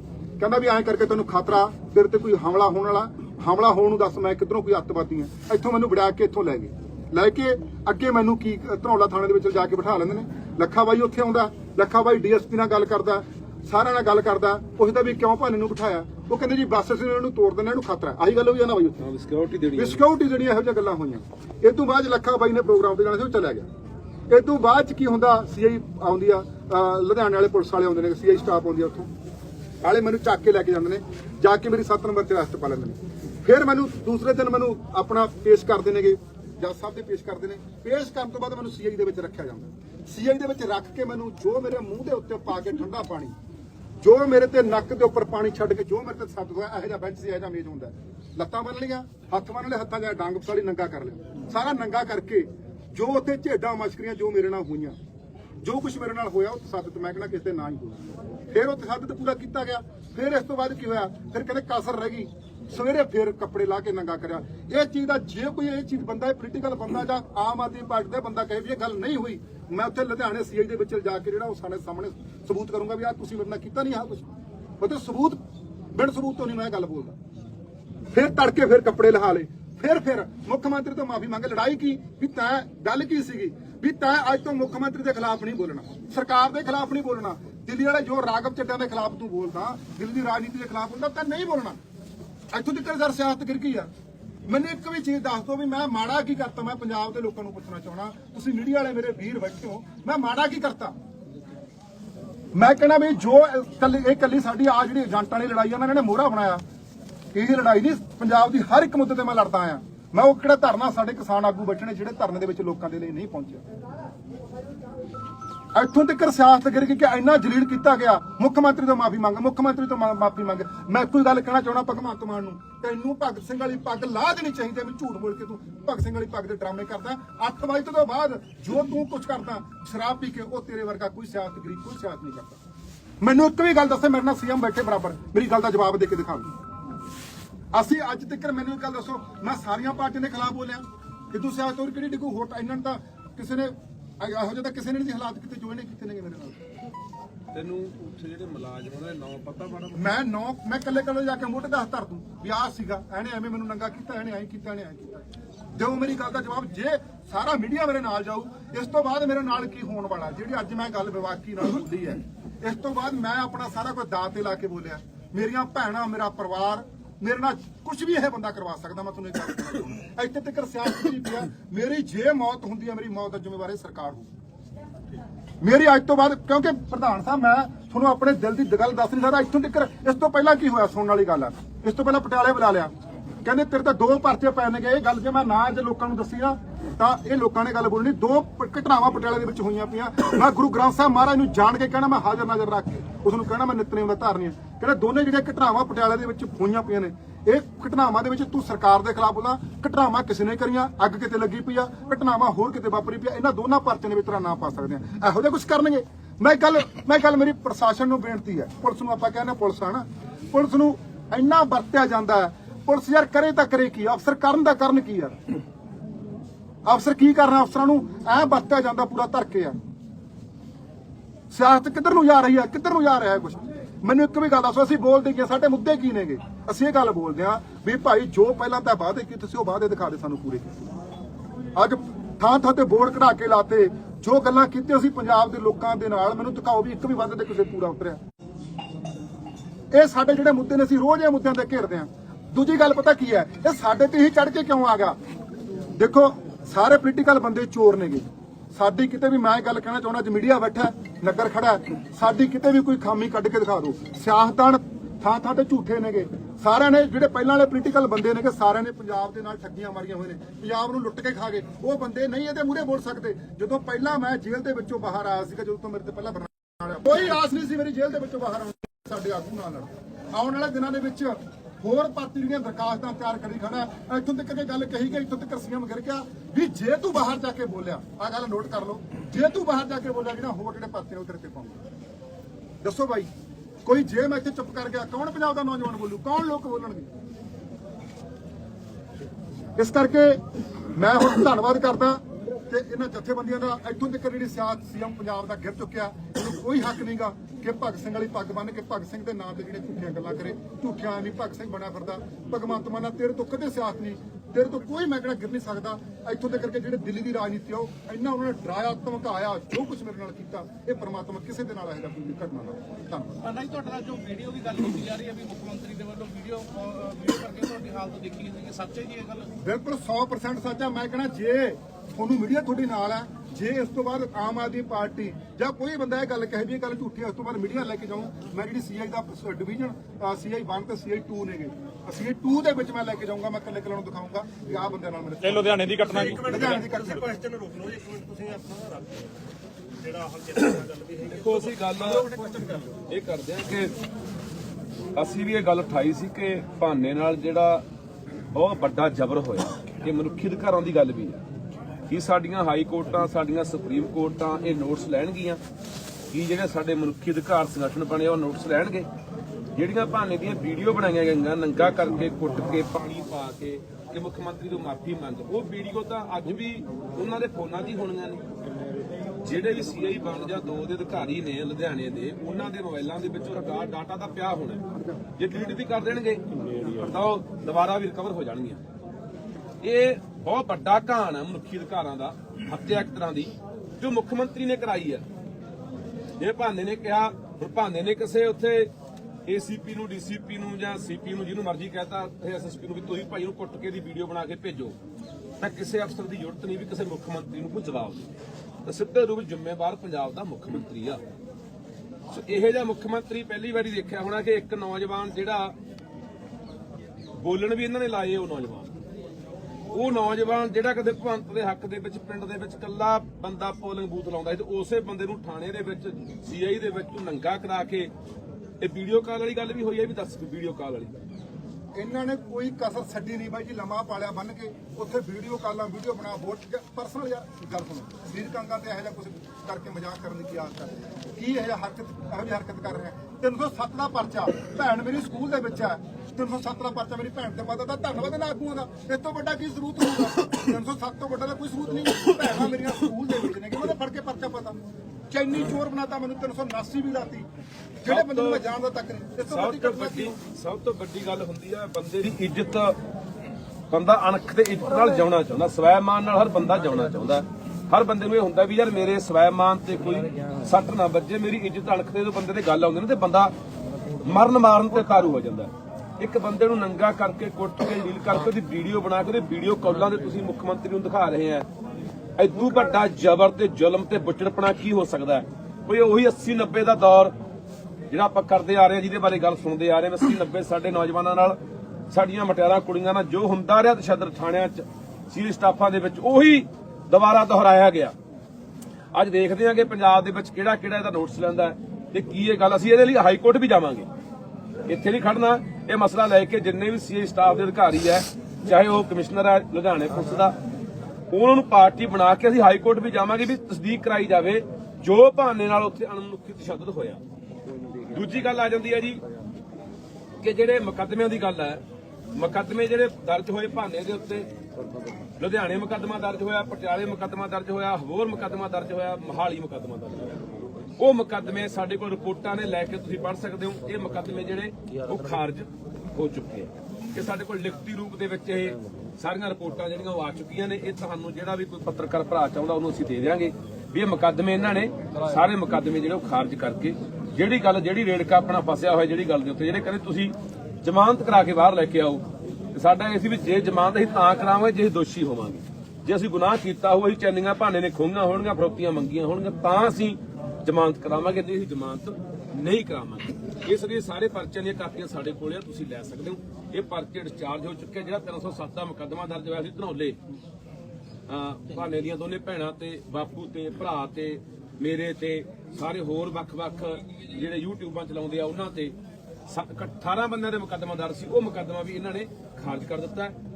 ਕਹਿੰਦਾ ਵੀ ਐਂ ਕਰਕੇ ਤੈਨੂੰ ਖਤਰਾ, ਤੇਰੇ ਤੇ ਕੋਈ ਹਮਲਾ ਹੋਣ ਵਾਲਾ, ਹਮਲਾ ਹੋਣ ਨੂੰ ਦੱਸ ਮੈਂ ਕਿਧਰੋਂ ਕੋਈ ਅੱਤਵਾਦੀ ਹਾਂ। ਇੱਥੋਂ ਮੈਨੂੰ ਵਿੜਾ ਕੇ ਇੱਥੋਂ ਲੈ ਗਏ। ਲੈ ਕੇ ਅੱਗੇ ਮੈਨੂੰ ਕੀ ਧਨੌਲਾ ਥਾਣੇ ਦੇ ਵਿੱਚ ਜਾ ਕੇ ਬਿਠਾ ਲੈਂਦੇ ਨੇ। ਲੱਖਾ ਬਾਈ ਉੱਥੇ ਆਉਂਦਾ। ਲੱਖਾ ਬਾਈ ਡੀਐਸਪੀ ਨਾਲ ਗੱਲ ਕਰਦਾ ਸਾਰਿਆਂ ਨਾਲ ਗੱਲ ਕਰਦਾ ਪੁੱਛਦਾ ਵੀ ਕਿਉਂ ਭਾਨੇ ਨੂੰ ਬਿਠਾਇਆ? ਉਹ ਕਹਿੰਦੇ ਜੀ ਬੱਸ ਅਸੀਂ ਇਹਨੂੰ ਤੋੜ ਦਿੰਦੇ ਇਹਨੂੰ ਖਤਰਾ ਆਹੀ ਗੱਲ ਹੋਈ ਆ ਨਾ ਬਾਈ ਉੱਥੇ। ਸਿਕਿਉਰਿਟੀ ਦੇਣੀ ਸਿਕਿਉਰਿਟੀ ਜਿਹੜੀਆਂ ਇਹੋ ਜਿਹੀਆਂ ਗੱਲਾਂ ਹੋਈਆਂ। ਇਹ ਤੋਂ ਬਾਅਦ ਲੱਖਾ ਬਾਈ ਨੇ ਪ੍ਰੋਗਰਾਮ ਤੇ ਜਾਣਾ ਸੀ ਉਹ ਚਲਾ ਗਿਆ। ਇਹ ਤੋਂ ਬਾਅਦ ਚ ਕੀ ਹੁੰਦਾ ਸੀਆਈ ਆਉਂਦੀ ਆ ਲੁਧਿਆਣੇ ਵਾਲੇ ਪੁਲਿਸ ਵਾਲੇ ਆਉਂਦੇ ਨੇ ਸੀਆਈ ਸਟਾਫ ਆਉਂਦੀ ਆ ਉੱਥੋਂ। ਵਾਲੇ ਮੈਨੂੰ ਚੱਕ ਕੇ ਲੈ ਕੇ ਜਾਂਦੇ ਨੇ ਜਾ ਕੇ ਮੇਰੀ 7 ਨੰਬਰ ਤੇ ਰਸਤ ਪਾ ਲੈਂਦੇ ਨੇ। ਫਿਰ ਮੈਨੂੰ ਦੂਸਰੇ ਦਿਨ ਮੈਨੂੰ ਆਪਣਾ ਪੇਸ਼ ਕਰਦੇ ਨੇਗੇ। ਜੱਜ ਸਾਹਿਬ ਦੇ ਪੇਸ਼ ਕਰਦੇ ਨੇ। ਪੇਸ਼ ਕਰਨ ਤੋਂ ਬਾਅਦ ਮੈਨੂੰ ਸੀਆਈ ਦੇ ਵਿੱਚ ਰੱਖਿਆ ਜਾਂਦਾ। ਸੀਆਈ ਦੇ ਵਿੱਚ ਰੱਖ ਕੇ ਮੈਨੂੰ ਜੋ ਮੇਰੇ ਮੂੰਹ ਦੇ ਉੱਤੇ ਪਾ ਕੇ ਠੰਡਾ ਪਾਣੀ, ਜੋ ਮੇਰੇ ਤੇ ਨੱਕ ਦੇ ਉੱਪਰ ਪਾਣੀ ਛੱਡ ਕੇ, ਜੋ ਮੇਰੇ ਤੇ ਸੱਤ ਹੋਇਆ ਇਹੋ ਜਿਹਾ ਬੈਂਚ ਸੀ, ਇਹੋ ਜਿਹਾ ਮੇਜ਼ ਹੁੰਦਾ। ਲੱਤਾਂ ਬੰਨ ਲਈਆਂ, ਹੱਥ ਬੰਨ ਲਏ, ਹੱਥਾਂ 'ਚ ਡਾਂਗ ਫਸਾਲੀ ਨੰਗਾ ਕਰ ਲਿਆ। ਸਾਰਾ ਨੰਗਾ ਕਰਕੇ ਜੋ ਉੱਥੇ ਝੇਡਾਂ ਮਸ਼ਕਰੀਆਂ ਜੋ ਮੇਰੇ ਨਾਲ ਹੋਈਆਂ, ਜੋ ਕੁਝ ਮੇਰੇ ਨਾਲ ਹੋਇਆ, ਉਹ ਤਸੱਦਦ ਮੈਂ ਕਹਿੰਦਾ ਕਿਸੇ ਤੇ ਨਾ ਹੀ ਹੋਇਆ ਫਿਰ ਉਹ ਤਸਾਦਤ ਪੂਰਾ ਕੀਤਾ ਗਿਆ। ਫਿਰ ਇਸ ਤੋਂ ਬਾਅਦ ਕੀ ਹੋਇਆ? ਫਿਰ ਕਹਿੰਦੇ ਕਸਰ ਰਹਿ ਗਈ। ਸਵੇਰੇ ਫੇਰ ਕੱਪੜੇ ਲਾ ਕੇ ਨੰਗਾ ਕਰਿਆ। ਇਹ ਚੀਜ਼ ਦਾ ਜੇ ਕੋਈ ਇਹ ਚੀਜ਼ ਬੰਦਾ ਹੈ ਪੋਲੀਟੀਕਲ ਬੰਦਾ ਜਾਂ ਆਮ ਆਦਮੀ ਪਾਰਟੀ ਦਾ ਬੰਦਾ ਕਹੇ ਵੀ ਇਹ ਗੱਲ ਨਹੀਂ ਹੋਈ, ਮੈਂ ਉੱਥੇ ਲੁਧਿਆਣੇ ਸੀਆਈ ਦੇ ਵਿੱਚ ਜਾ ਕੇ ਜਿਹੜਾ ਉਹ ਸਾਡੇ ਸਾਹਮਣੇ ਸਬੂਤ ਕਰੂੰਗਾ ਵੀ ਆ ਤੁਸੀਂ ਮੇਰੇ ਨਾਲ ਕੀਤਾ ਨਹੀਂ ਆ ਕੁਝ ਮਤਲਬ ਸਬੂਤ, ਬਿਨ ਸਬੂਤ ਤੋਂ ਨਹੀਂ ਮੈਂ ਗੱਲ ਬੋਲਦਾ। ਫਿਰ ਤੜਕੇ ਫਿਰ ਕੱਪੜੇ ਲਹਾ ਲਏ। ਫਿਰ ਫਿਰ ਮੁੱਖ ਮੰਤਰੀ ਤੋਂ ਮਾਫੀ ਮੰਗ, ਲੜਾਈ ਕੀ? ਵੀ ਤੈਂ ਗੱਲ ਕੀ ਸੀਗੀ? ਵੀ ਤੈਂ ਅੱਜ ਤੋਂ ਮੁੱਖ ਮੰਤਰੀ ਦੇ ਖਿਲਾਫ ਨਹੀਂ ਬੋਲਣਾ। ਸਰਕਾਰ ਦੇ ਖਿਲਾਫ ਨਹੀਂ ਬੋਲਣਾ। ਦਿੱਲੀ ਵਾਲੇ ਜੋ ਰਾਗਵ ਚੱਡਿਆਂ ਦੇ ਖਿਲਾਫ ਤੂੰ ਬੋਲਦਾ, ਦਿੱਲੀ ਦੀ ਰਾਜਨੀਤੀ ਦੇ ਖਿਲਾਫ ਹੁੰਦਾ ਤਾਂ ਨਹੀਂ ਬੋਲਣਾ। ਇੱਥੋਂ ਤੱਕ ਸਰ ਸਿਆਸਤ ਗਿਰ ਗਈ ਆ। ਮੈਨੂੰ ਇੱਕ ਵੀ ਚੀਜ਼ ਦੱਸ ਦਿਓ ਵੀ ਮੈਂ ਮਾੜਾ ਕੀ ਕਰਤਾ, ਮੈਂ ਪੰਜਾਬ ਦੇ ਲੋਕਾਂ ਨੂੰ ਪੁੱਛਣਾ ਚਾਹਣਾ ਤੁਸੀਂ ਮੀਡੀਆ ਵਾਲੇ ਮੇਰੇ ਵੀਰ ਬੈਠੇ ਹੋ, ਮੈਂ ਮਾੜਾ ਕੀ ਕਰਤਾ? ਮੈਂ ਕਹਿੰਦਾ ਵੀ ਜੋ ਕੱਲੀ ਇਹ ਕੱਲੀ ਸਾਡੀ ਆ ਜਿਹੜੀ ਏਜੰਟਾਂ ਨੇ ਲੜਾਈ ਆ, ਉਹਨਾਂ ਨੇ ਮੋਹਰਾ ਬਣਾਇਆ। ਇਹ ਲੜਾਈ ਨਹੀਂ, ਪੰਜਾਬ ਦੀ ਹਰ ਇੱਕ ਮੁੱਦੇ ਤੇ ਮੈਂ ਲੜਦਾ ਆ ਮੈਂ ਉਹ ਕਿਹੜਾ ਧਰਨਾ ਸਾਡੇ ਕਿਸਾਨ ਆਗੂ ਬੈਠੇ ਨੇ ਜਿਹੜੇ ਧਰਨੇ ਦੇ ਵਿੱਚ ਲੋਕਾਂ ਦੇ ਲਈ ਨਹੀਂ ਪਹੁੰਚਿਆ ਇੱਥੋਂ ਤੱਕ ਸਿਆਸਤ ਕਰਕੇ ਕਿ ਇੰਨਾ ਜਲੀਲ ਕੀਤਾ ਗਿਆ। ਮੁੱਖ ਮੰਤਰੀ ਤੋਂ ਮਾਫੀ ਮੰਗ ਮੁੱਖ ਮੰਤਰੀ ਤੋਂ ਮਾਫੀ ਮੰਗ। ਮੈਂ ਕੋਈ ਗੱਲ ਕਹਿਣਾ ਚਾਹਣਾ ਭਗਵੰਤ ਮਾਨ ਨੂੰ ਤੈਨੂੰ ਭਗਤ ਸਿੰਘ ਵਾਲੀ ਪੱਗ ਲਾ ਦੇਣੀ ਚਾਹੀਦੀ ਹੈ ਝੂਠ ਬੋਲ ਕੇ ਤੂੰ ਭਗਤ ਸਿੰਘ ਵਾਲੀ ਪੱਗ ਦੇ ਡਰਾਮੇ ਕਰਦਾ 8 ਵਜੇ ਤੋਂ ਬਾਅਦ ਜੋ ਤੂੰ ਕੁਝ ਕਰਦਾ, ਸ਼ਰਾਬ ਪੀ ਕੇ ਉਹ ਤੇਰੇ ਵਰਗਾ ਕੋਈ ਸਿਆਸਤ ਗਰੀਬ, ਕੋਈ ਸਿਆਸਤ ਨਹੀਂ ਕਰਦਾ। ਮੈਨੂੰ ਇੱਕ ਵੀ ਗੱਲ ਦੱਸੇ, ਮੇਰੇ ਨਾਲ ਸੀਐਮ ਬੈਠੇ ਬਰਾਬਰ। ਮੇਰੀ ਗੱਲ ਦਾ ਜਵਾਬ ਦੇ ਕੇ ਦਿਖਾਓ। ਅਸੀਂ ਅੱਜ ਤੱਕ ਮੈਨੂੰ ਇੱਕ ਗੱਲ ਦੱਸੋ, ਮੈਂ ਸਾਰੀਆਂ ਪਾਰਟੀਆਂ ਦੇ ਖਿਲਾਫ ਬੋਲਿਆ। ਹਿੰਦੂ ਸਿਆਸਤ ਹੋਰ ਕਿਹੜੀ ਡਿੱਗੂ? ਹੋਟ ਇਹਨਾਂ ਦਾ ਕਿਸੇ ਨੇ ਇਹੋ ਜਿਹਾ ਤਾਂ ਕਿਸੇ ਨੇ ਨਹੀਂ ਹਾਲਾਤ ਕਿਤੇ ਜੋਏ ਨੇ ਕਿਤੇ ਨੇ ਮੇਰੇ ਨਾਲ। ਤੈਨੂੰ ਉੱਥੇ ਜਿਹੜੇ ਮੁਲਾਜ਼ਮ ਉਹਨਾਂ ਦੇ ਨਾਮ ਪਤਾ ਮੈਡਮ ਮੈਂ ਨੌ ਮੈਂ ਕੱਲੇ ਕੱਲੇ ਜਾ ਕੇ ਮੋਢੇ ਧਰ ਦੂੰ ਵੀ ਆਹ ਸੀਗਾ ਇਹਨੇ ਐਵੇਂ ਮੈਨੂੰ ਨੰਗਾ ਕੀਤਾ ਇਹਨੇ ਐਂ ਕੀਤਾ ਇਹਨੇ ਐਂ ਕੀਤਾ। ਦਿਓ ਮੇਰੀ ਗੱਲ ਦਾ ਜਵਾਬ ਜੇ ਸਾਰਾ ਮੀਡੀਆ ਮੇਰੇ ਨਾਲ ਜਾਊ ਇਸ ਤੋਂ ਬਾਅਦ ਮੇਰੇ ਨਾਲ ਕੀ ਹੋਣ ਵਾਲਾ ਜਿਹੜੀ ਅੱਜ ਮੈਂ ਗੱਲ ਵਿਵਾਕੀ ਨਾਲ ਬੋਲੀ ਹੈ ਇਸ ਤੋਂ ਬਾਅਦ ਮੈਂ ਆਪਣਾ ਸਾਰਾ ਕੁਝ ਦਾਅ ਤੇ ਲਾ ਕੇ ਬੋਲਿਆ। ਮੇਰੀਆਂ ਭੈਣਾਂ ਮੇਰਾ ਪਰਿਵਾਰ ਮੇਰੇ ਨਾਲ ਕੁਝ ਵੀ ਇਹ ਬੰਦਾ ਕਰਵਾ ਸਕਦਾ, ਮੈਂ ਤੁਹਾਨੂੰ ਇਹ ਗੱਲ ਕਹਿਣਾ ਇੱਥੇ ਤੱਕ ਸਿਆਸਤ ਨਹੀਂ ਪਿਆ ਮੇਰੀ ਜੇ ਮੌਤ ਹੁੰਦੀ ਹੈ ਮੇਰੀ ਮੌਤ ਦਾ ਜ਼ਿੰਮੇਵਾਰ ਸਰਕਾਰ ਹੋਊ। ਮੇਰੀ ਅੱਜ ਤੋਂ ਬਾਅਦ, ਕਿਉਂਕਿ ਪ੍ਰਧਾਨ ਸਾਹਿਬ, ਮੈਂ ਤੁਹਾਨੂੰ ਆਪਣੇ ਦਿਲ ਦੀ ਗੱਲ ਦੱਸ ਨਹੀਂ ਸਕਦਾ, ਇੱਥੋਂ ਤੱਕ, ਇਸ ਤੋਂ ਪਹਿਲਾਂ ਕੀ ਹੋਇਆ ਸੁਣਨ ਵਾਲੀ ਗੱਲ ਆ? ਇਸ ਤੋਂ ਪਹਿਲਾਂ ਪਟਿਆਲੇ ਬੁਲਾ ਲਿਆ। ਕਹਿੰਦੇ, ਤੇਰੇ ਤਾਂ ਦੋ ਪਰਚੇ ਪੈ ਨੇ ਇਹ ਗੱਲ ਜੇ ਮੈਂ ਨਾ ਅੱਜ ਲੋਕਾਂ ਨੂੰ ਦੱਸੀ ਨਾ ਤਾਂ ਇਹ ਲੋਕਾਂ ਨੇ ਗੱਲ ਬੋਲਣੀ, ਦੋ ਪ- ਘਟਨਾਵਾਂ ਪਟਿਆਲੇ ਦੇ ਵਿੱਚ ਹੋਈਆਂ ਪਈਆਂ। ਮੈਂ ਗੁਰੂ ਗ੍ਰੰਥ ਸਾਹਿਬ ਮਹਾਰਾਜ ਨੂੰ ਜਾਣ ਕੇ ਕਹਿਣਾ, ਮੈਂ ਹਾਜ਼ਰ ਨਾਜ਼ਰ ਰੱਖ ਕੇ, ਉਸ ਨੂੰ ਕਹਿਣਾ, ਮੈਂ ਨਿਤਨੇਮ ਦਾ ਧਾਰਨੀ ਆ ਕਹਿੰਦੇ, ਦੋਨੇ ਜਿਹੜੀਆਂ ਘਟਨਾਵਾਂ ਪਟਿਆਲੇ ਦੇ ਵਿੱਚ ਹੋਈਆਂ ਪਈਆਂ ਨੇ, ਇਹ ਘਟਨਾਵਾਂ ਦੇ ਵਿੱਚ ਤੂੰ ਸਰਕਾਰ ਦੇ ਖਿਲਾਫ ਬੋਲਾਂ, ਘਟਨਾਵਾਂ ਕਿਸੇ ਨੇ ਕਰੀਆਂ, ਅੱਗ ਕਿਤੇ ਲੱਗੀ ਪਈ ਆ, ਘਟਨਾਵਾਂ ਹੋਰ ਕਿਤੇ ਵਾਪਰੀ ਪਈ ਆ ਇਹਨਾਂ ਦੋਨਾਂ ਪਰਚਿਆਂ ਦੇ ਵਿੱਚ ਤੇਰਾ ਨਾਮ ਪਾ ਸਕਦੇ ਆ ਇਹੋ ਜਿਹਾ ਕੁਝ ਕਰਨਗੇ? ਮੈਂ ਗੱਲ ਮੈਂ ਗੱਲ ਮੇਰੀ ਪ੍ਰਸ਼ਾਸਨ ਨੂੰ ਬੇਨਤੀ ਹੈ, ਪੁਲਿਸ ਨੂੰ ਆਪਾਂ ਕਹਿੰਦੇ ਹਾਂ ਪੁਲਿਸ ਆ ਨਾ, ਪੁਲਿਸ ਨੂੰ ਇੰਨਾ ਵਰਤਿਆ ਜਾਂਦਾ ਹੈ, ਪੁਲਿਸ ਯਾਰ ਕਰੇ ਤਾਂ ਕਰੇ ਕੀ ਅਫਸਰ ਕਰਨ ਦਾ ਕਰਨ ਕੀ ਯਾਰ ਅਫਸਰ ਕੀ ਕਰਨਾ ਅਫਸਰਾਂ ਨੂੰ? ਐ ਵਰਤਿਆ ਜਾਂਦਾ ਪੂਰਾ ਧਰ ਕੇ ਆ। ਸਿਆਸਤ ਕਿੱਧਰ ਨੂੰ ਜਾ ਰਹੀ ਹੈ ਕਿੱਧਰ ਨੂੰ ਜਾ ਰਿਹਾ ਹੈ ਕੁਝ ਮੈਨੂੰ ਇੱਕ ਵੀ ਗੱਲ ਦੱਸੋ, ਅਸੀਂ ਬੋਲਦੇ ਕੀ ਸਾਡੇ ਮੁੱਦੇ ਕੀ ਨੇਗੇ? ਅਸੀਂ ਇਹ ਗੱਲ ਬੋਲਦੇ ਆ ਵੀ ਭਾਈ ਜੋ ਪਹਿਲਾਂ ਤਾਂ ਵਾਅਦੇ ਕੀਤੇ ਸੀ, ਉਹ ਵਾਅਦੇ ਦਿਖਾ ਦੇ ਸਾਨੂੰ ਪੂਰੇ। ਅੱਜ ਥਾਂ ਥਾਂ ਤੇ ਬੋਰਡ ਕਢਾ ਕੇ ਲਾਤੇ, ਜੋ ਗੱਲਾਂ ਕੀਤੀਆਂ ਸੀ ਪੰਜਾਬ ਦੇ ਲੋਕਾਂ ਦੇ ਨਾਲ, ਮੈਨੂੰ ਦਿਖਾਓ ਵੀ ਇੱਕ ਵੀ ਵਾਅਦੇ ਤੇ ਕਿਸੇ ਪੂਰਾ ਉਤਰਿਆ। ਇਹ ਸਾਡੇ ਜਿਹੜੇ ਮੁੱਦੇ ਨੇ, ਅਸੀਂ ਰੋਜ਼ ਇਹ ਮੁੱਦਿਆਂ ਤੇ ਘਿਰਦੇ ਆ ਦੂਜੀ ਗੱਲ ਪਤਾ ਕੀ ਹੈ? ਇਹ ਸਾਡੇ ਤੇ ਹੀ ਚੜ ਕੇ ਕਿਉਂ ਆ ਗਿਆ? ਦੇਖੋ ਸਾਰੇ ਪੋਲੀਟੀਕਲ ਬੰਦੇ ਚੋਰ ਨੇਗੇ। ਸਾਡੀ ਕਿਤੇ ਵੀ ਮੈਂ ਗੱਲ ਕਹਿਣਾ ਚਾਹੁੰਦਾ, ਅੱਜ ਮੀਡੀਆ ਬੈਠਾ, ਨਗਰ ਖੜਾ, ਸਾਡੀ ਕਿਤੇ ਵੀ ਕੋਈ ਖਾਮੀ ਕੱਢ ਕੇ ਦਿਖਾ ਦਿਓ। ਸਿਆਸਤਦਾਨ ਥਾਂ ਥਾਂ ਤੇ ਝੂਠੇ ਨੇਗੇ। ਸਾਰਿਆਂ ਨੇ ਜਿਹੜੇ ਪਹਿਲਾਂ ਵਾਲੇ ਪੋਲੀਟੀਕਲ ਬੰਦੇ ਨੇਗੇ, ਸਾਰਿਆਂ ਨੇ ਪੰਜਾਬ ਦੇ ਨਾਲ ਠੱਗੀਆਂ ਮਾਰੀਆਂ ਹੋਏ ਨੇ। ਪੰਜਾਬ ਨੂੰ ਲੁੱਟ ਕੇ ਖਾ ਗਏ। ਉਹ ਬੰਦੇ ਨਹੀਂ ਇਹਦੇ ਮੂਹਰੇ ਬੋਲ ਸਕਦੇ। ਜਦੋਂ ਪਹਿਲਾਂ ਮੈਂ ਜੇਲ੍ਹ ਦੇ ਵਿੱਚੋਂ ਬਾਹਰ ਆਇਆ ਸੀਗਾ, ਜਦੋਂ ਤੋਂ ਮੇਰੇ ਤੇ ਪਹਿਲਾਂ ਬਰਨਾਲਾ ਕੋਈ ਆਸ ਨਹੀਂ ਸੀ ਮੇਰੀ ਜੇਲ੍ਹ ਦੇ ਵਿੱਚੋਂ ਬਾਹਰ ਆਉਣ ਸਾਡੇ ਆਗੂ ਨਾਲ। ਲੜ ਆਉਣ ਵਾਲੇ ਦਿਨਾਂ ਦੇ ਵਿੱਚ ਹੋਰ ਪਾਰਟੀ ਦੀਆਂ ਦਰਖਾਸਤਾਂ ਤਿਆਰ ਕਰੀ ਖੜਾ ਇੱਥੋਂ ਤੱਕ ਕਿ ਗੱਲ ਕਹੀ ਗਈ, ਇੱਥੋਂ ਤੱਕ ਸੀਐਮ ਗਿਰ ਗਿਆ। ਵੀ ਜੇ ਤੂੰ ਬਾਹਰ ਜਾ ਕੇ ਬੋਲਿਆ ਆ ਗੱਲ ਨੋਟ ਕਰ ਲਓ। ਜੇ ਤੂੰ ਬਾਹਰ ਜਾ ਕੇ ਬੋਲਿਆ ਜਿਹੜਾ ਹੋਰ ਜਿਹੜੇ ਪਾਸੇ ਨੇ ਉਹ ਤੇਰੇ ਤੇ ਪਾਉਂਗੇ। ਦੱਸੋ ਬਾਈ, ਕੋਈ ਜੇ ਮੈਂ ਇੱਥੇ ਚੁੱਪ ਕਰ ਗਿਆ, ਕੌਣ ਪੰਜਾਬ ਦਾ ਨੌਜਵਾਨ ਬੋਲੂ? ਕੌਣ ਲੋਕ ਬੋਲਣਗੇ? ਇਸ ਕਰਕੇ ਮੈਂ ਹੁਣ ਧੰਨਵਾਦ ਕਰਦਾ। ਕਿ ਇਹਨਾਂ ਜਥੇਬੰਦੀਆਂ ਦਾ ਇੱਥੋਂ ਤੱਕ ਜਿਹੜੀ ਸਿਆਸਤ ਸੀਐਮ ਪੰਜਾਬ ਦਾ ਗਿਰ ਚੁੱਕਿਆ ਇਹਨੂੰ ਕੋਈ ਹੱਕ ਨਹੀਂਗਾ ਕਿ ਭਗਤ ਸਿੰਘ ਵਾਲੀ ਪੱਗ ਬੰਨ ਕੇ ਭਗਤ ਸਿੰਘ ਦੇ ਨਾਮ ਤੇ ਜਿਹੜੇ ਝੂਠੀਆਂ ਗੱਲਾਂ ਕਰੇ। ਝੂਠਿਆਂ ਨਹੀਂ ਭਗਤ ਸਿੰਘ ਬਣਿਆ ਫਿਰਦਾ। ਭਗਵੰਤ ਮਾਨ ਤੇਰੇ ਤੋਂ ਕਦੇ ਸਿਆਸਤ ਨਹੀਂ ਤੇਰੇ ਤੋਂ ਕੋਈ ਮੈਂ ਕਿਹੜਾ ਗਿਰ ਨਹੀਂ ਸਕਦਾ। ਇੱਥੋਂ ਤੱਕ ਕਿ ਜਿਹੜੇ ਦਿੱਲੀ ਦੀ ਰਾਜਨੀਤੀ ਆ ਉਹ ਇੰਨਾ ਉਹਨਾਂ ਨੇ ਡਰਾਇਆ ਧਮਕਾਇਆ ਜੋ ਕੁਝ ਮੇਰੇ ਨਾਲ ਕੀਤਾ ਇਹ ਪ੍ਰਮਾਤਮਾ ਕਿਸੇ ਦੇ ਨਾਲ ਇਹੋ ਜਿਹਾ ਕੋਈ ਘਟਨਾ ਨਾ। ਧੰਨਵਾਦ। ਪਹਿਲਾਂ ਹੀ ਤੁਹਾਡੇ ਨਾਲ ਜੋ ਵੀਡੀਓ ਦੀ ਗੱਲ ਕੀਤੀ ਜਾ ਰਹੀ ਹੈ ਵੀ ਮੁੱਖ ਮੰਤਰੀ ਦੇ ਵੱਲੋਂ ਵੀਡੀਓ ਵੀਡੀਓ ਕਰਕੇ ਤੁਹਾਡੀ ਹਾਲਤ ਦੇਖੀ ਗਈ ਸੀ ਕਿ ਸੱਚ ਹੈ ਜੀ ਇਹ ਗੱਲ? ਬਿਲਕੁਲ 100% ਸੱਚ ਹੈ ਮੈਂ ਕਹਣਾ ਜੇ ਤੁਹਾਨੂੰ ਮੀਡੀਆ ਤੁਹਾਡੀ ਨਾਲ ਹੈ ਜੇ ਇਸ ਤੋਂ ਬਾਅਦ ਆਮ ਆਦਮੀ ਪਾਰਟੀ ਜਾਂ ਕੋਈ ਬੰਦਾ ਇਹ ਗੱਲ ਕਹੇ ਵੀ ਇਹ ਗੱਲ ਝੂਠੀ ਹੈ ਉਸ ਤੋਂ ਬਾਅਦ ਮੀਡੀਆ ਲੈ ਕੇ ਜਾਊਂ। ਮੈਂ ਜਿਹੜੀ ਸੀਆਈ ਦਾ ਡਿਵੀਜ਼ਨ ਸੀਆਈ 1 ਤੇ ਸੀਆਈ 2 ਨੇਗੇ। ਸੀਆਈ 2 ਦੇ ਵਿੱਚ ਮੈਂ ਲੈ ਕੇ ਜਾਊਂਗਾ ਮੈਂ ਕੱਲੇ ਕੱਲੇ ਨੂੰ ਦਿਖਾਊਂਗਾ ਕਿ ਆਹ ਬੰਦੇ ਨਾਲ ਮੇਰੇ ਇਹ ਲੁਧਿਆਣੇ ਦੀ ਘਟਨਾ ਜੀ। ਲੁਧਿਆਣੇ ਦੀ ਘਟਨਾ। ਕੁਐਸਚਨ ਰੋਕ ਲਓ ਇੱਕ ਮਿੰਟ ਤੁਸੀਂ ਆਪਣਾ ਰੱਖ ਜਿਹੜਾ ਹਲਕੇ ਦੀ ਗੱਲ ਵੀ ਹੈਗੀ। ਦੇਖੋ ਅਸੀਂ ਗੱਲ ਇਹ ਕਰਦੇ ਹਾਂ ਕਿ ਅਸੀਂ ਵੀ ਇਹ ਗੱਲ ਉਠਾਈ ਸੀ ਕਿ ਬਹਾਨੇ ਨਾਲ ਜਿਹੜਾ ਬਹੁਤ ਵੱਡਾ ਜ਼ਬਰ ਹੋਇਆ ਇਹ ਮਨੁੱਖੀ ਅਧਿਕਾਰਾਂ ਦੀ ਗੱਲ ਵੀ ਹੈ ਕੀ ਸਾਡੀਆਂ ਹਾਈ ਕੋਰਟਾਂ, ਸਾਡੀਆਂ ਸੁਪਰੀਮ ਕੋਰਟਾਂ ਇਹ ਨੋਟਸ ਲੈਣਗੀਆਂ? ਕੀ ਜਿਹੜੇ ਸਾਡੇ ਮਨੁੱਖੀ ਅਧਿਕਾਰ ਸੰਗਠਨ ਬਣੇ ਉਹ ਨੋਟਸ ਲੈਣਗੇ? ਜਿਹੜੀਆਂ ਬਹਾਨੇ ਦੀਆਂ ਵੀਡੀਓ ਬਣਾਈਆਂ ਗਈਆਂ, ਨੰਗਾ ਕਰਕੇ, ਕੁੱਟ ਕੇ, ਪਾਣੀ ਪਾ ਕੇ ਕਿ ਮੁੱਖ ਮੰਤਰੀ ਤੋਂ ਮਾਫੀ ਮੰਗ, ਉਹ ਵੀਡੀਓ ਤਾਂ ਅੱਜ ਵੀ ਉਹਨਾਂ ਦੇ ਫੋਨਾਂ 'ਚ ਹੀ ਹੋਣੀਆਂ ਨੇ। ਜਿਹੜੇ ਵੀ ਸੀਆਈ ਬਣ ਜਾਂ ਦੋ ਦੇ ਅਧਿਕਾਰੀ ਨੇ, ਲੁਧਿਆਣੇ ਦੇ, ਉਹਨਾਂ ਦੇ ਮੋਬਾਈਲਾਂ ਦੇ ਵਿੱਚੋਂ ਡਾਟਾ ਡਾਟਾ ਤਾਂ ਪਿਆ ਹੋਣਾ। ਜੇ ਡਿਲੀਟ ਵੀ ਕਰ ਦੇਣਗੇ, ਤਾਂ ਉਹ ਦੁਬਾਰਾ ਵੀ ਰਿਕਵਰ ਹੋ ਜਾਣਗੀਆਂ। ਇਹ ਬਹੁਤ ਵੱਡਾ ਘਾਣ ਹੈ ਮਨੁੱਖੀ ਅਧਿਕਾਰਾਂ ਦਾ, ਹੱਤਿਆ ਇੱਕ ਤਰ੍ਹਾਂ ਦੀ, ਜੋ ਮੁੱਖ ਮੰਤਰੀ ਨੇ ਕਰਾਈ ਹੈ ਜੇ ਭਾਨੇ ਨੇ ਕਿਹਾ, ਹੁਣ ਭਾਨੇ ਨੇ ਕਿਸੇ ਉੱਥੇ ਏਸੀਪੀ ਨੂੰ ਡੀਸੀਪੀ ਨੂੰ ਜਾਂ ਸੀਪੀ ਨੂੰ ਜਿਹਨੂੰ ਮਰਜ਼ੀ ਕਹਤਾ ਐਸਐਸਪੀ ਨੂੰ ਵੀ ਤੁਸੀਂ ਭਾਈ ਨੂੰ ਕੁੱਟ ਕੇ ਦੀ ਵੀਡੀਓ ਬਣਾ ਕੇ ਭੇਜੋ, ਤਾਂ ਕਿਸੇ ਅਫਸਰ ਦੀ ਜ਼ਰੂਰਤ ਨਹੀਂ ਵੀ ਕਿਸੇ ਮੁੱਖ ਮੰਤਰੀ ਨੂੰ ਕੋਈ ਜਵਾਬ ਦੇ ਤਾਂ ਸਿੱਧੇ ਰੂਪ ਜ਼ਿੰਮੇਵਾਰ ਪੰਜਾਬ ਦਾ ਮੁੱਖ ਮੰਤਰੀ ਆ। ਸੋ ਇਹੋ ਜਿਹਾ ਮੁੱਖ ਮੰਤਰੀ ਪਹਿਲੀ ਵਾਰੀ ਦੇਖਿਆ ਹੋਣਾ ਕਿ ਇੱਕ ਨੌਜਵਾਨ ਜਿਹੜਾ ਬੋਲਣ ਵੀ ਇਹਨਾਂ ਨੇ ਲਾਏ ਉਹ ਨੌਜਵਾਨ। ਉਹ ਨੌਜਵਾਨ ਜਿਹੜਾ ਕਦੇ ਭਵੰਤ ਦੇ ਹੱਕ ਦੇ ਵਿੱਚ, ਪਿੰਡ ਦੇ ਵਿੱਚ ਕੱਲਾ ਬੰਦਾ ਪੋਲਿੰਗ ਬੂਥ ਲਾਉਂਦਾ ਸੀ ਤੇ ਉਸੇ ਬੰਦੇ ਨੂੰ ਥਾਣੇ ਦੇ ਵਿੱਚ, ਸੀਆਈ ਦੇ ਵਿੱਚ ਨੰਗਾ ਕਰਾ ਕੇ, ਇਹ ਵੀਡੀਓ ਕਾਲ ਵਾਲੀ ਗੱਲ ਵੀ ਹੋਈ ਹੈ ਵੀ ਦੱਸ ਵੀਡੀਓ ਕਾਲ ਵਾਲੀ ਇਹਨਾਂ ਨੇ ਕੋਈ ਕਸਰ ਛੱਡੀ ਨਹੀਂ ਬਾਈ ਜੀ, ਲੰਮਾ ਪਾਲਿਆ ਬੰਨ ਕੇ, ਉੱਥੇ ਵੀਡੀਓ ਕਾਲਾਂ ਵੀਡੀਓ ਬਣਾ ਵੋਟ ਪਰਸਨਲ ਗੱਲ ਸੁਣੋ। ਸਰੀਰ ਕੰਗਾ ਤੇ ਇਹੋ ਜਿਹਾ ਕੁਝ ਕਰਕੇ ਮਜ਼ਾਕ ਕਰਨ ਦੀ ਕੀ ਆਸ ਕਰ ਕੀ ਇਹ ਹਰਕਤ, ਇਹੋ ਜਿਹੀ ਹਰਕਤ ਕਰ ਰਹੇ ਆ? 307 ਦਾ ਪਰਚਾ, ਭੈਣ ਮੇਰੀ ਸਕੂਲ ਦੇ ਵਿੱਚ ਆ। 307 ਦਾ ਪਰਚਾ ਮੇਰੀ ਭੈਣ ਤੇ ਮਾਤਾ ਦਾ, ਧੰਨਵਾਦ ਨਾ ਆਗੂਆਂ ਦਾ। ਇਸ ਤੋਂ ਵੱਡਾ ਕੀ ਸਬੂਤ ਹੋਊਗਾ? 307 ਤੋਂ ਵੱਡਾ ਤਾਂ ਕੋਈ ਸਬੂਤ ਨਹੀਂ। ਭੈਣਾਂ ਮੇਰੀਆਂ ਸਕੂਲ ਦੇ ਵਿੱਚ ਨੇ ਕਿ ਉਹਨੇ ਫੜ ਕੇ ਪਰਚਾ ਪਤਾ ਚੈਨੀ ਚੋਰ ਬਣਾਤਾ ਮੈਨੂੰ 379 ਵੀ ਲਾਤੀ। ਜਿਹੜੇ ਬੰਦੇ ਨੂੰ ਮੈਂ ਜਾਣਦਾ ਤੱਕ ਨਹੀਂ ਇਸ ਤੋਂ ਸਭ ਵੱਡੀ ਤੋਂ ਘਟਨਾ ਕੀ ਵੱਡੀ ਸਭ ਤੋਂ ਵੱਡੀ ਗੱਲ ਹੁੰਦੀ ਹੈ ਬੰਦੇ ਦੀ ਇੱਜ਼ਤ ਬੰਦਾ ਅਣਖ ਤੇ ਇੱਜ਼ਤ ਨਾਲ ਜਿਉਣਾ ਚਾਹੁੰਦਾ ਸਵੈਮਾਨ ਨਾਲ ਹਰ ਬੰਦਾ ਜਿਉਣਾ ਚਾਹੁੰਦਾ। ਹਰ ਬੰਦੇ ਨੂੰ ਇਹ ਹੁੰਦਾ ਵੀ ਯਾਰ ਮੇਰੇ ਸਵੈਮਾਨ ਤੇ ਕੋਈ ਸੱਟ ਨਾ ਵੱਜੇ ਮੇਰੀ ਇੱਜ਼ਤ ਅਣਖ ਤੇ ਜਦੋਂ ਬੰਦੇ ਦੇ ਗੱਲ ਆਉਂਦੀ ਨਾ ਤੇ ਬੰਦਾ ਮਰਨ ਮਾਰਨ ਤੇ ਕਾਰੂ ਹੋ ਜਾਂਦਾ। ਇੱਕ ਬੰਦੇ ਨੂੰ ਨੰਗਾ ਕਰਕੇ ਕੁੱਟ ਕੇ ਡੀਲ ਕਰਕੇ ਉਹਦੀ ਵੀਡੀਓ ਬਣਾ ਕੇ ਉਹਦੀ ਵੀਡੀਓ ਕਾਲਾਂ ਦੇ ਤੁਸੀਂ ਮੁੱਖ ਮੰਤਰੀ ਨੂੰ ਦਿਖਾ ਰਹੇ ਆ। ਐਦੂ ਵੱਡਾ ਜ਼ਬਰ ਤੇ ਜ਼ੁਲਮ ਤੇ ਬੁੱਚੜਪਣਾ ਕੀ ਹੋ ਸਕਦਾ ਕੋਈ ਉਹੀ 80 90 ਦਾ ਦੌਰ ਜਿਹੜਾ ਆਪਾਂ ਕਰਦੇ ਆ ਰਹੇ ਹਾਂ, ਜਿਹਦੇ ਬਾਰੇ ਗੱਲ ਸੁਣਦੇ ਆ ਰਹੇ ਹਾਂ 80 90 ਸਾਡੇ ਨੌਜਵਾਨਾਂ ਨਾਲ, ਸਾਡੀਆਂ ਮਟਿਆਰਾਂ ਕੁੜੀਆਂ ਨਾਲ ਜੋ ਹੁੰਦਾ ਰਿਹਾ ਤਸ਼ੱਦਦ ਥਾਣਿਆਂ 'ਚ ਸੀਰੀ ਸਟਾਫਾਂ ਦੇ ਵਿੱਚ, ਉਹੀ ਦੁਬਾਰਾ ਦੁਹਰਾਇਆ ਗਿਆ। ਅੱਜ ਦੇਖਦੇ ਹਾਂ ਕਿ ਪੰਜਾਬ ਦੇ ਵਿੱਚ ਕਿਹੜਾ ਕਿਹੜਾ ਇਹਦਾ ਨੋਟਿਸ ਲੈਂਦਾ ਤੇ ਕੀ ਇਹ ਗੱਲ ਅਸੀਂ ਇਹਦੇ ਲਈ ਹਾਈ ਕੋਰਟ ਵੀ ਜਾਵਾਂਗੇ। ਇੱਥੇ ਨਹੀਂ ਖੜਨਾ। ਇਹ ਮਸਲਾ ਲੈ ਕੇ ਜਿੰਨੇ ਵੀ ਸੀਏ ਸਟਾਫ ਦੇ ਅਧਿਕਾਰੀ ਹੈ, ਚਾਹੇ ਉਹ ਕਮਿਸ਼ਨਰ ਹੈ, ਲੁਧਿਆਣੇ ਪੁਲਿਸ ਦਾ ਉਹਨਾਂ ਨੂੰ ਪਾਰਟੀ ਬਣਾ ਕੇ ਅਸੀਂ ਹਾਈ ਕੋਰਟ ਵੀ ਜਾਵਾਂਗੇ ਵੀ ਤਸਦੀਕ ਕਰਾਈ ਜਾਵੇ, ਜੋ ਬਹਾਨੇ ਨਾਲ ਉੱਥੇ ਅਣਮਨੁੱਖੀ ਤਸ਼ੱਦਦ ਹੋਇਆ। ਦੂਜੀ ਗੱਲ ਆ ਜਾਂਦੀ ਹੈ ਜੀ ਕਿ ਜਿਹੜੇ ਮੁਕੱਦਮਿਆਂ ਦੀ ਗੱਲ ਹੈ, ਮੁਕੱਦਮੇ ਜਿਹੜੇ ਦਰਜ ਹੋਏ ਭਾਨੇ ਦੇ ਉੱਤੇ, ਲੁਧਿਆਣੇ ਮੁਕੱਦਮਾ ਦਰਜ ਹੋਇਆ, ਪਟਿਆਲੇ ਮੁਕੱਦਮਾ ਦਰਜ ਹੋਇਆ ਹਵੋਰ ਮੁਕੱਦਮਾ ਦਰਜ ਹੋਇਆ, ਮਹਾਲੀ ਮੁਕੱਦਮਾ ਦਰਜ ਹੋਇਆ। ਉਹ ਮੁਕੱਦਮੇ ਸਾਡੇ ਕੋਲ ਰਿਪੋਰਟਾਂ ਨੇ ਲੈ ਕੇ ਤੁਸੀਂ ਪੜ੍ਹ ਸਕਦੇ ਹੋ। ਇਹ ਮੁਕੱਦਮੇ ਜਿਹੜੇ ਉਹ ਖਾਰਜ ਹੋ ਚੁੱਕੇ ਆ। ਕਿ ਸਾਡੇ ਕੋਲ ਲਿਖਤੀ ਰੂਪ ਦੇ ਵਿੱਚ ਇਹ ਸਾਰੀਆਂ ਰਿਪੋਰਟਾਂ ਜਿਹੜੀਆਂ ਉਹ ਆ ਚੁੱਕੀਆਂ ਨੇ, ਇਹ ਤੁਹਾਨੂੰ ਜਿਹੜਾ ਵੀ ਕੋਈ ਪੱਤਰਕਾਰ ਭਰਾ ਚਾਹੁੰਦਾ, ਉਹਨੂੰ ਅਸੀਂ ਦੇ ਦਿਆਂਗੇ ਵੀ ਇਹ ਮੁਕੱਦਮੇ ਇਹਨਾਂ ਨੇ, ਸਾਰੇ ਮੁਕੱਦਮੇ ਜਿਹੜੇ ਉਹ ਖਾਰਜ ਕਰਕੇ, ਜਿਹੜੀ ਗੱਲ, ਜਿਹੜੀ ਰੇੜਕਾ ਆਪਣਾ ਫਸਿਆ ਹੋਇਆ, ਜਿਹੜੀ ਗੱਲ ਦੇ ਉੱਤੇ, ਜਿਹੜੇ ਕਹਿੰਦੇ ਤੁਸੀਂ ਜ਼ਮਾਨਤ ਕਰਾ ਕੇ ਬਾਹਰ ਲੈ ਕੇ ਆਓ, ਤੇ ਸਾਡਾ ਇਹ ਸੀ ਵੀ ਜੇ ਜ਼ਮਾਨਤ ਅਸੀਂ ਤਾਂ ਕਰਾਵਾਂਗੇ, ਜੇ ਦੋਸ਼ੀ ਹੋਵਾਂਗੇ। ਜੇ ਅਸੀਂ ਗੁਨਾਹ ਕੀਤਾ ਹੋਊ, ਅਸੀਂ ਚੈਨੀਆਂ ਭਾਣੇ ਨੇ ਖੋਹੀਆਂ ਹੋਣਗੀਆਂ, ਫਰੋਤੀਆਂ ਮੰਗੀਆਂ ਹੋਣਗੀਆਂ, ਤਾਂ ਅਸੀਂ ਜ਼ਮਾਨਤ ਕਰਾਵਾਂਗੇ ਨਹੀਂ ਅਸੀਂ ਜ਼ਮਾਨਤ ਨਹੀਂ ਕਰਾਵਾਂਗੇ। ਇਸ ਲਈ ਸਾਰੇ ਪਰਚਿਆਂ ਦੀਆਂ ਕਾਪੀਆਂ ਸਾਡੇ ਕੋਲ ਆ, ਤੁਸੀਂ ਲੈ ਸਕਦੇ ਹੋ। ਇਹ ਪਰਚੇ ਡਿਸਚਾਰਜ ਹੋ ਚੁੱਕੇ ਜਿਹੜਾ 307 ਦਾ ਮੁਕੱਦਮਾ ਦਰਜ ਹੋਇਆ ਸੀ, ਧਨੌਲੇ। ਭਾਨੇ ਦੀਆਂ ਦੋਨੇ ਭੈਣਾਂ ਤੇ, ਬਾਪੂ ਤੇ, ਭਰਾ ਤੇ, ਮੇਰੇ ਤੇ, ਸਾਰੇ ਹੋਰ ਵੱਖ-ਵੱਖ ਜਿਹੜੇ ਯੂਟਿਊਬਾਂ ਚਲਾਉਂਦੇ ਆ, ਉਹਨਾਂ ਤੇ 18 ਬੰਦਿਆਂ ਦੇ ਮੁਕੱਦਮਾ ਦਰਜ ਸੀ। ਉਹ ਮੁਕੱਦਮਾ ਵੀ ਇਹਨਾਂ ਨੇ ਖਾਰਜ ਕਰ ਦਿੱਤਾ ਹੈ।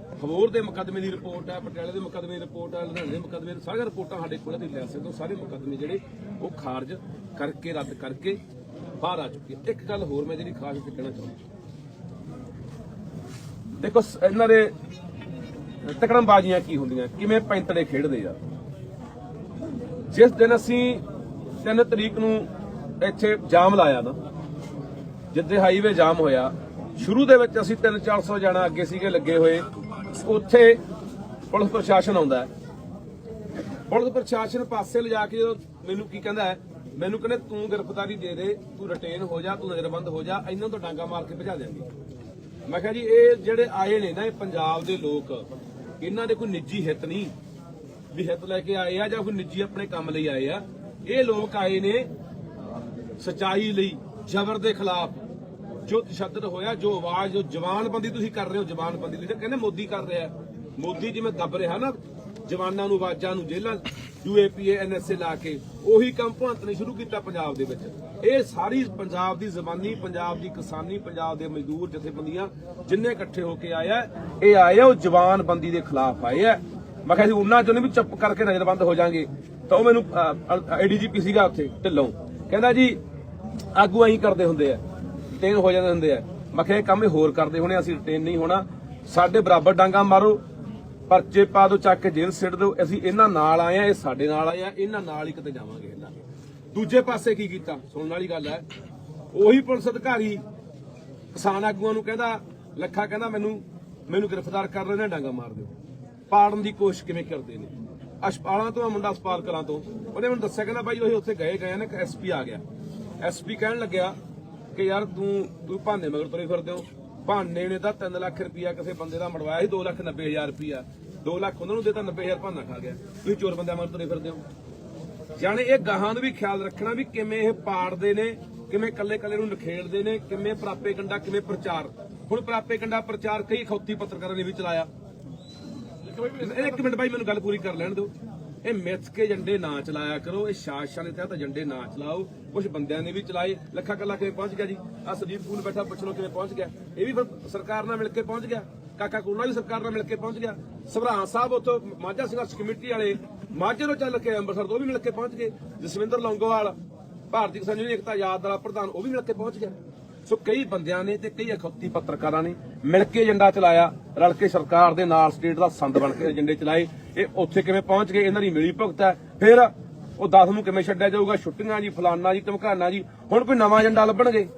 ਦੇ ਮੁਕੱਦਮੇ ਦੀ ਰਿਪੋਰਟ ਹੈ, ਪਟਿਆਲੇ ਦੇ ਮੁਕੱਦਮੇ ਦੀ ਰਿਪੋਰਟ ਹੈ, ਲੁਧਿਆਣੇ ਦੇ ਮੁਕੱਦਮੇ ਦੀ ਸਾਰੀਆਂ ਰਿਪੋਰਟਾਂ ਸਾਡੇ ਕੋਲ ਤੁਸੀਂ ਲੈ ਸਕਦੇ ਹੋ। ਸਾਰੇ ਮੁਕੱਦਮੇ ਜਿਹੜੇ ਉਹ ਖਾਰਜ ਕਰਕੇ, ਰੱਦ ਕਰਕੇ ਬਾਹਰ ਆ ਚੁੱਕੀ ਆ। ਇੱਕ ਗੱਲ ਹੋਰ ਮੈਂ ਜਿਹੜੀ ਖਾਸ ਕਹਿਣਾ ਚਾਹੁੰਦਾ ਦੇਖੋ ਇਹਨਾਂ ਦੇ ਤਕੜਮਬਾਜ਼ੀਆਂ ਕੀ ਹੁੰਦੀਆਂ, ਕਿਵੇਂ ਪੈਂਤੜੇ ਖੇਡਦੇ ਆ। ਜਿਸ ਦਿਨ ਅਸੀਂ 3 ਤਰੀਕ ਨੂੰ ਇੱਥੇ ਜਾਮ ਲਾਇਆ ਨਾ ਜਿੱਦੇ ਹਾਈਵੇ ਜਾਮ ਹੋਇਆ, ਸ਼ੁਰੂ ਦੇ ਵਿੱਚ ਅਸੀਂ 3-400 ਜਾਣਾ ਅੱਗੇ ਸੀਗੇ ਲੱਗੇ ਹੋਏ, ਉੱਥੇ ਪੁਲਿਸ ਪ੍ਰਸ਼ਾਸਨ ਆਉਂਦਾ ਪੁਲਿਸ ਪ੍ਰਸ਼ਾਸਨ ਪਾਸੇ ਲਿਜਾ ਕੇ ਜਦੋਂ ਮੈਨੂੰ ਕੀ ਕਹਿੰਦਾ ਹੈ ਮੈਨੂੰ ਕਹਿੰਦੇ ਤੂੰ ਗ੍ਰਿਫਤਾਰੀ ਦੇ ਦੇ, ਤੂੰ ਰਿਟੇਨ ਹੋ ਜਾ, ਤੂੰ ਨਜ਼ਰਬੰਦ ਹੋ ਜਾ ਇਹਨਾਂ ਤੋਂ ਡਾਂਗਾ ਮਾਰ ਕੇ ਭਜਾ ਦੇਣਗੇ ਮੈਂ ਕਿਹਾ ਜੀ, ਇਹ ਜਿਹੜੇ ਆਏ ਨੇ ਨਾ, ਇਹ ਪੰਜਾਬ ਦੇ ਲੋਕ, ਇਹਨਾਂ ਦੇ ਕੋਈ ਨਿੱਜੀ ਹਿੱਤ ਨਹੀਂ। ਵੀ ਹਿੱਤ ਲੈ ਕੇ ਆਏ ਆ ਜਾਂ ਕੋਈ ਨਿੱਜੀ ਆਪਣੇ ਕੰਮ ਲਈ ਆਏ ਆ। ਇਹ ਲੋਕ ਆਏ ਨੇ ਸਚਾਈ ਲਈ, ਜ਼ਬਰ ਦੇ ਖਿਲਾਫ। ਜੋ ਤਸ਼ੱਦਦ ਹੋਇਆ, ਜੋ ਆਵਾਜ਼, ਜੋ ਜਵਾਨਬੰਦੀ ਤੁਸੀਂ ਕਰ ਰਹੇ ਹੋ, ਜਵਾਨਬੰਦੀ ਲਈ ਕਹਿੰਦੇ ਮੋਦੀ ਕਰ ਰਿਹਾ। ਮੋਦੀ ਜਿਵੇਂ ਦੱਬ ਰਿਹਾ ਨਾ, ਜਵਾਨਾਂ ਨੂੰ, ਆਵਾਜ਼ਾਂ ਨੂੰ ਜੇਲ੍ਹਾਂ ਯੂਏਪੀਏ ਐਨਐਸਏ ਲਾ ਕੇ ਉਹੀ ਕੰਮ ਭਵੰਤ ਸ਼ੁਰੂ ਕੀਤਾ ਪੰਜਾਬ ਦੇ ਵਿੱਚ। ਇਹ ਸਾਰੀ ਪੰਜਾਬ ਦੀ ਜ਼ਬਾਨੀ, ਪੰਜਾਬ ਦੀ ਕਿਸਾਨੀ, ਪੰਜਾਬ ਦੇ ਮਜ਼ਦੂਰ ਜਥੇਬੰਦੀਆਂ ਜਿੰਨੇ ਇਕੱਠੇ ਹੋ ਕੇ ਆਏ ਇਹ ਆਏ ਉਹ ਜਵਾਨਬੰਦੀ ਦੇ ਖਿਲਾਫ ਆਏ ਮੈਂ ਕਿਹਾ ਸੀ ਉਹਨਾਂ ਚੋਂ ਵੀ ਚੁੱਪ ਕਰਕੇ ਨਜ਼ਰਬੰਦ ਹੋ ਜਾਾਂਗੇ। ਤਾਂ ਉਹ ਮੈਨੂੰ ਏਡੀਜੀਪੀ ਸੀਗਾ ਉੱਥੇ, ਢਿੱਲੋਂ। ਕਹਿੰਦਾ ਜੀ, ਆਗੂ ਐਂ ਕਰਦੇ ਹੁੰਦੇ ਆ ਰਿਟੇਨ ਹੋ ਜਾਂਦੇ ਹੁੰਦੇ ਆ। ਮੈਂ ਕਿਹਾ ਇਹ ਕੰਮ ਇਹ ਹੋਰ ਕਰਦੇ ਹੋਣੇ, ਅਸੀਂ ਰਿਟੇਨ ਨਹੀਂ ਹੋਣਾ। ਸਾਡੇ ਬਰਾਬਰ ਡਾਂਗਾ ਮਾਰੋ ਪਰਚੇ ਪਾ ਦੋ ਚੱਕ ਕੇ ਜੇਲ੍ਹ ਸਿੱਟ ਦਿਓ, ਅਸੀਂ ਇਹਨਾਂ ਨਾਲ ਆਏ ਆ ਇਹ ਸਾਡੇ ਨਾਲ ਆਏ ਆ ਇਹਨਾਂ ਨਾਲ ਹੀ ਕਿਤੇ ਜਾਵਾਂਗੇ ਇਹਨਾਂ ਦੂਜੇ ਪਾਸੇ ਕੀ ਕੀਤਾ? ਸੁਣਨ ਵਾਲੀ ਗੱਲ ਹੈ, ਉਹੀ ਪੁਲਿਸ ਅਧਿਕਾਰੀ ਕਿਸਾਨ ਆਗੂਆਂ ਨੂੰ ਕਹਿੰਦਾ, ਲੱਖਾ ਕਹਿੰਦਾ, ਮੈਨੂੰ ਮੈਨੂੰ ਗ੍ਰਿਫਤਾਰ ਕਰ ਰਹੇ ਨੇ ਡਾਂਗਾ ਮਾਰ ਦਿਓ। ਪਾੜਨ ਦੀ ਕੋਸ਼ਿਸ਼ ਕਿਵੇਂ ਕਰਦੇ ਨੇ? ਅਸ਼ਪਾਲਾਂ ਤੋਂ ਆ ਮੁੰਡਾ ਅਸਪਾਲ ਕਲਾਂ ਤੋਂ। ਉਹਨੇ ਮੈਨੂੰ ਦੱਸਿਆ, ਕਹਿੰਦਾ, ਬਾਈ ਉਹ ਉੱਥੇ ਗਏ ਗਏ ਨੇ ਕਿ ਐਸਪੀ ਆ ਗਿਆ। ਐਸਪੀ ਕਹਿਣ ਲੱਗਿਆ ਕਿ, ਯਾਰ, ਤੂੰ ਤੂੰ ਭਾਨੇ ਮਗਰ ਤੁਰੇ ਫਿਰਦੇ ਹੋ। ਭਾਨੇ ਨੇ ਤਾਂ 3 ਲੱਖ ਰੁਪਇਆ ਕਿਸੇ ਬੰਦੇ ਦਾ ਮੜਵਾਇਆ ਸੀ 2 ਲੱਖ 90 ਹਜ਼ਾਰ ਰੁਪਇਆ। 2 ਲੱਖ ਉਹਨਾਂ ਨੂੰ ਦੇਤਾ 90 ਹਜ਼ਾਰ ਭਾਨਾ ਖਾ ਗਿਆ। ਤੁਸੀਂ ਚੋਰ ਬੰਦਿਆਂ ਮਗਰ ਤੁਰੇ ਫਿਰਦੇ ਹੋ। ਜਾਣੇ ਇਹ ਗਾਹਾਂ ਨੂੰ ਵੀ ਖਿਆਲ ਰੱਖਣਾ ਵੀ ਕਿਵੇਂ ਇਹ ਪਾੜਦੇ ਨੇ ਕਿਵੇਂ ਕੱਲੇ ਕੱਲੇ ਨੂੰ ਨਖੇੜਦੇ ਨੇ ਕਿਵੇਂ ਪ੍ਰਾਪੇ ਕੰਡਾ ਕਿਵੇਂ ਪ੍ਰਚਾਰ। ਹੁਣ ਪ੍ਰਾਪੇ ਕੰਡਾ ਪ੍ਰਚਾਰ ਕਈ ਖੌਤੀ ਪੱਤਰਕਾਰਾਂ ਨੇ ਵੀ ਚਲਾਇਆ। ਇੱਕ ਮਿੰਟ ਬਾਈ ਮੈਨੂੰ ਗੱਲ ਪੂਰੀ ਕਰ ਲੈਣ ਦਿਓ। ਇਹ ਮਿੱਥ ਕੇ ਝੰਡੇ ਨਾ ਚਲਾਇਆ ਕਰੋ, ਇਹ ਸ਼ਾਸਨ ਦੇ ਤਹਿਤ ਝੰਡੇ ਨਾ ਚਲਾਓ। ਕੁਝ ਬੰਦਿਆਂ ਨੇ ਵੀ ਚਲਾਏ। ਲੱਖਾਂ ਕੱਲਾ ਕਿਵੇਂ ਪਹੁੰਚ ਗਿਆ ਜੀ? ਆ ਸੁਦੀਪ ਫੂਲ ਬੈਠਾ, ਪੁੱਛ ਲੋ ਕਿਵੇਂ ਪਹੁੰਚ ਗਿਆ। ਇਹ ਵੀ ਫਿਰ ਸਰਕਾਰ ਨਾਲ ਮਿਲ ਕੇ ਪਹੁੰਚ ਗਿਆ। ਕਾਕਾ ਕੋਲਾ ਵੀ ਸਰਕਾਰ ਨਾਲ ਮਿਲ ਕੇ ਪਹੁੰਚ ਗਿਆ। ਸਭਰਾਂ ਸਾਹਿਬ ਉੱਥੋਂ ਮਾਝਾ ਸੰਘਰਸ਼ ਕਮੇਟੀ ਵਾਲੇ ਮਾਝੇ ਤੋਂ ਚੱਲ ਕੇ ਅੰਮ੍ਰਿਤਸਰ ਤੋਂ ਵੀ ਮਿਲ ਕੇ ਪਹੁੰਚ ਗਏ। ਜਸਵਿੰਦਰ ਲੌਂਗੋਵਾਲ, ਭਾਰਤੀ ਕਿਸਾਨ ਯੂਨੀਅਨ ਏਕਤਾ ਯਾਦ ਦਾ ਪ੍ਰਧਾਨ, ਉਹ ਵੀ ਮਿਲ ਕੇ ਪਹੁੰਚ ਗਿਆ। ਸੋ ਕਈ ਬੰਦਿਆਂ ਨੇ ਤੇ ਕਈ ਅਖੌਤੀ ਪੱਤਰਕਾਰਾਂ ਨੇ ਮਿਲ ਕੇ ਏਜੰਡਾ ਚਲਾਇਆ, ਰਲ ਕੇ ਸਰਕਾਰ ਦੇ ਨਾਲ ਸਟੇਟ ਦਾ ਸੰਦ ਬਣ ਕੇ ਏਜੰਡੇ ਚਲਾਏ। ਇਹ ਉੱਥੇ ਕਿਵੇਂ ਪਹੁੰਚ ਗਏ? ਇਹਨਾਂ ਦੀ ਮਿਲੀ ਭੁਗਤ ਹੈ। ਫਿਰ ਉਹ 10 ਨੂੰ ਕਿਵੇਂ ਛੱਡਿਆ ਜਾਊਗਾ? ਛੁੱਟੀਆਂ ਜੀ, ਫਲਾਨਾ ਜੀ, ਧਮਕਾਨਾ ਜੀ, ਹੁਣ ਕੋਈ ਨਵਾਂ ਏਜੰਡਾ ਲੱਭਣਗੇ?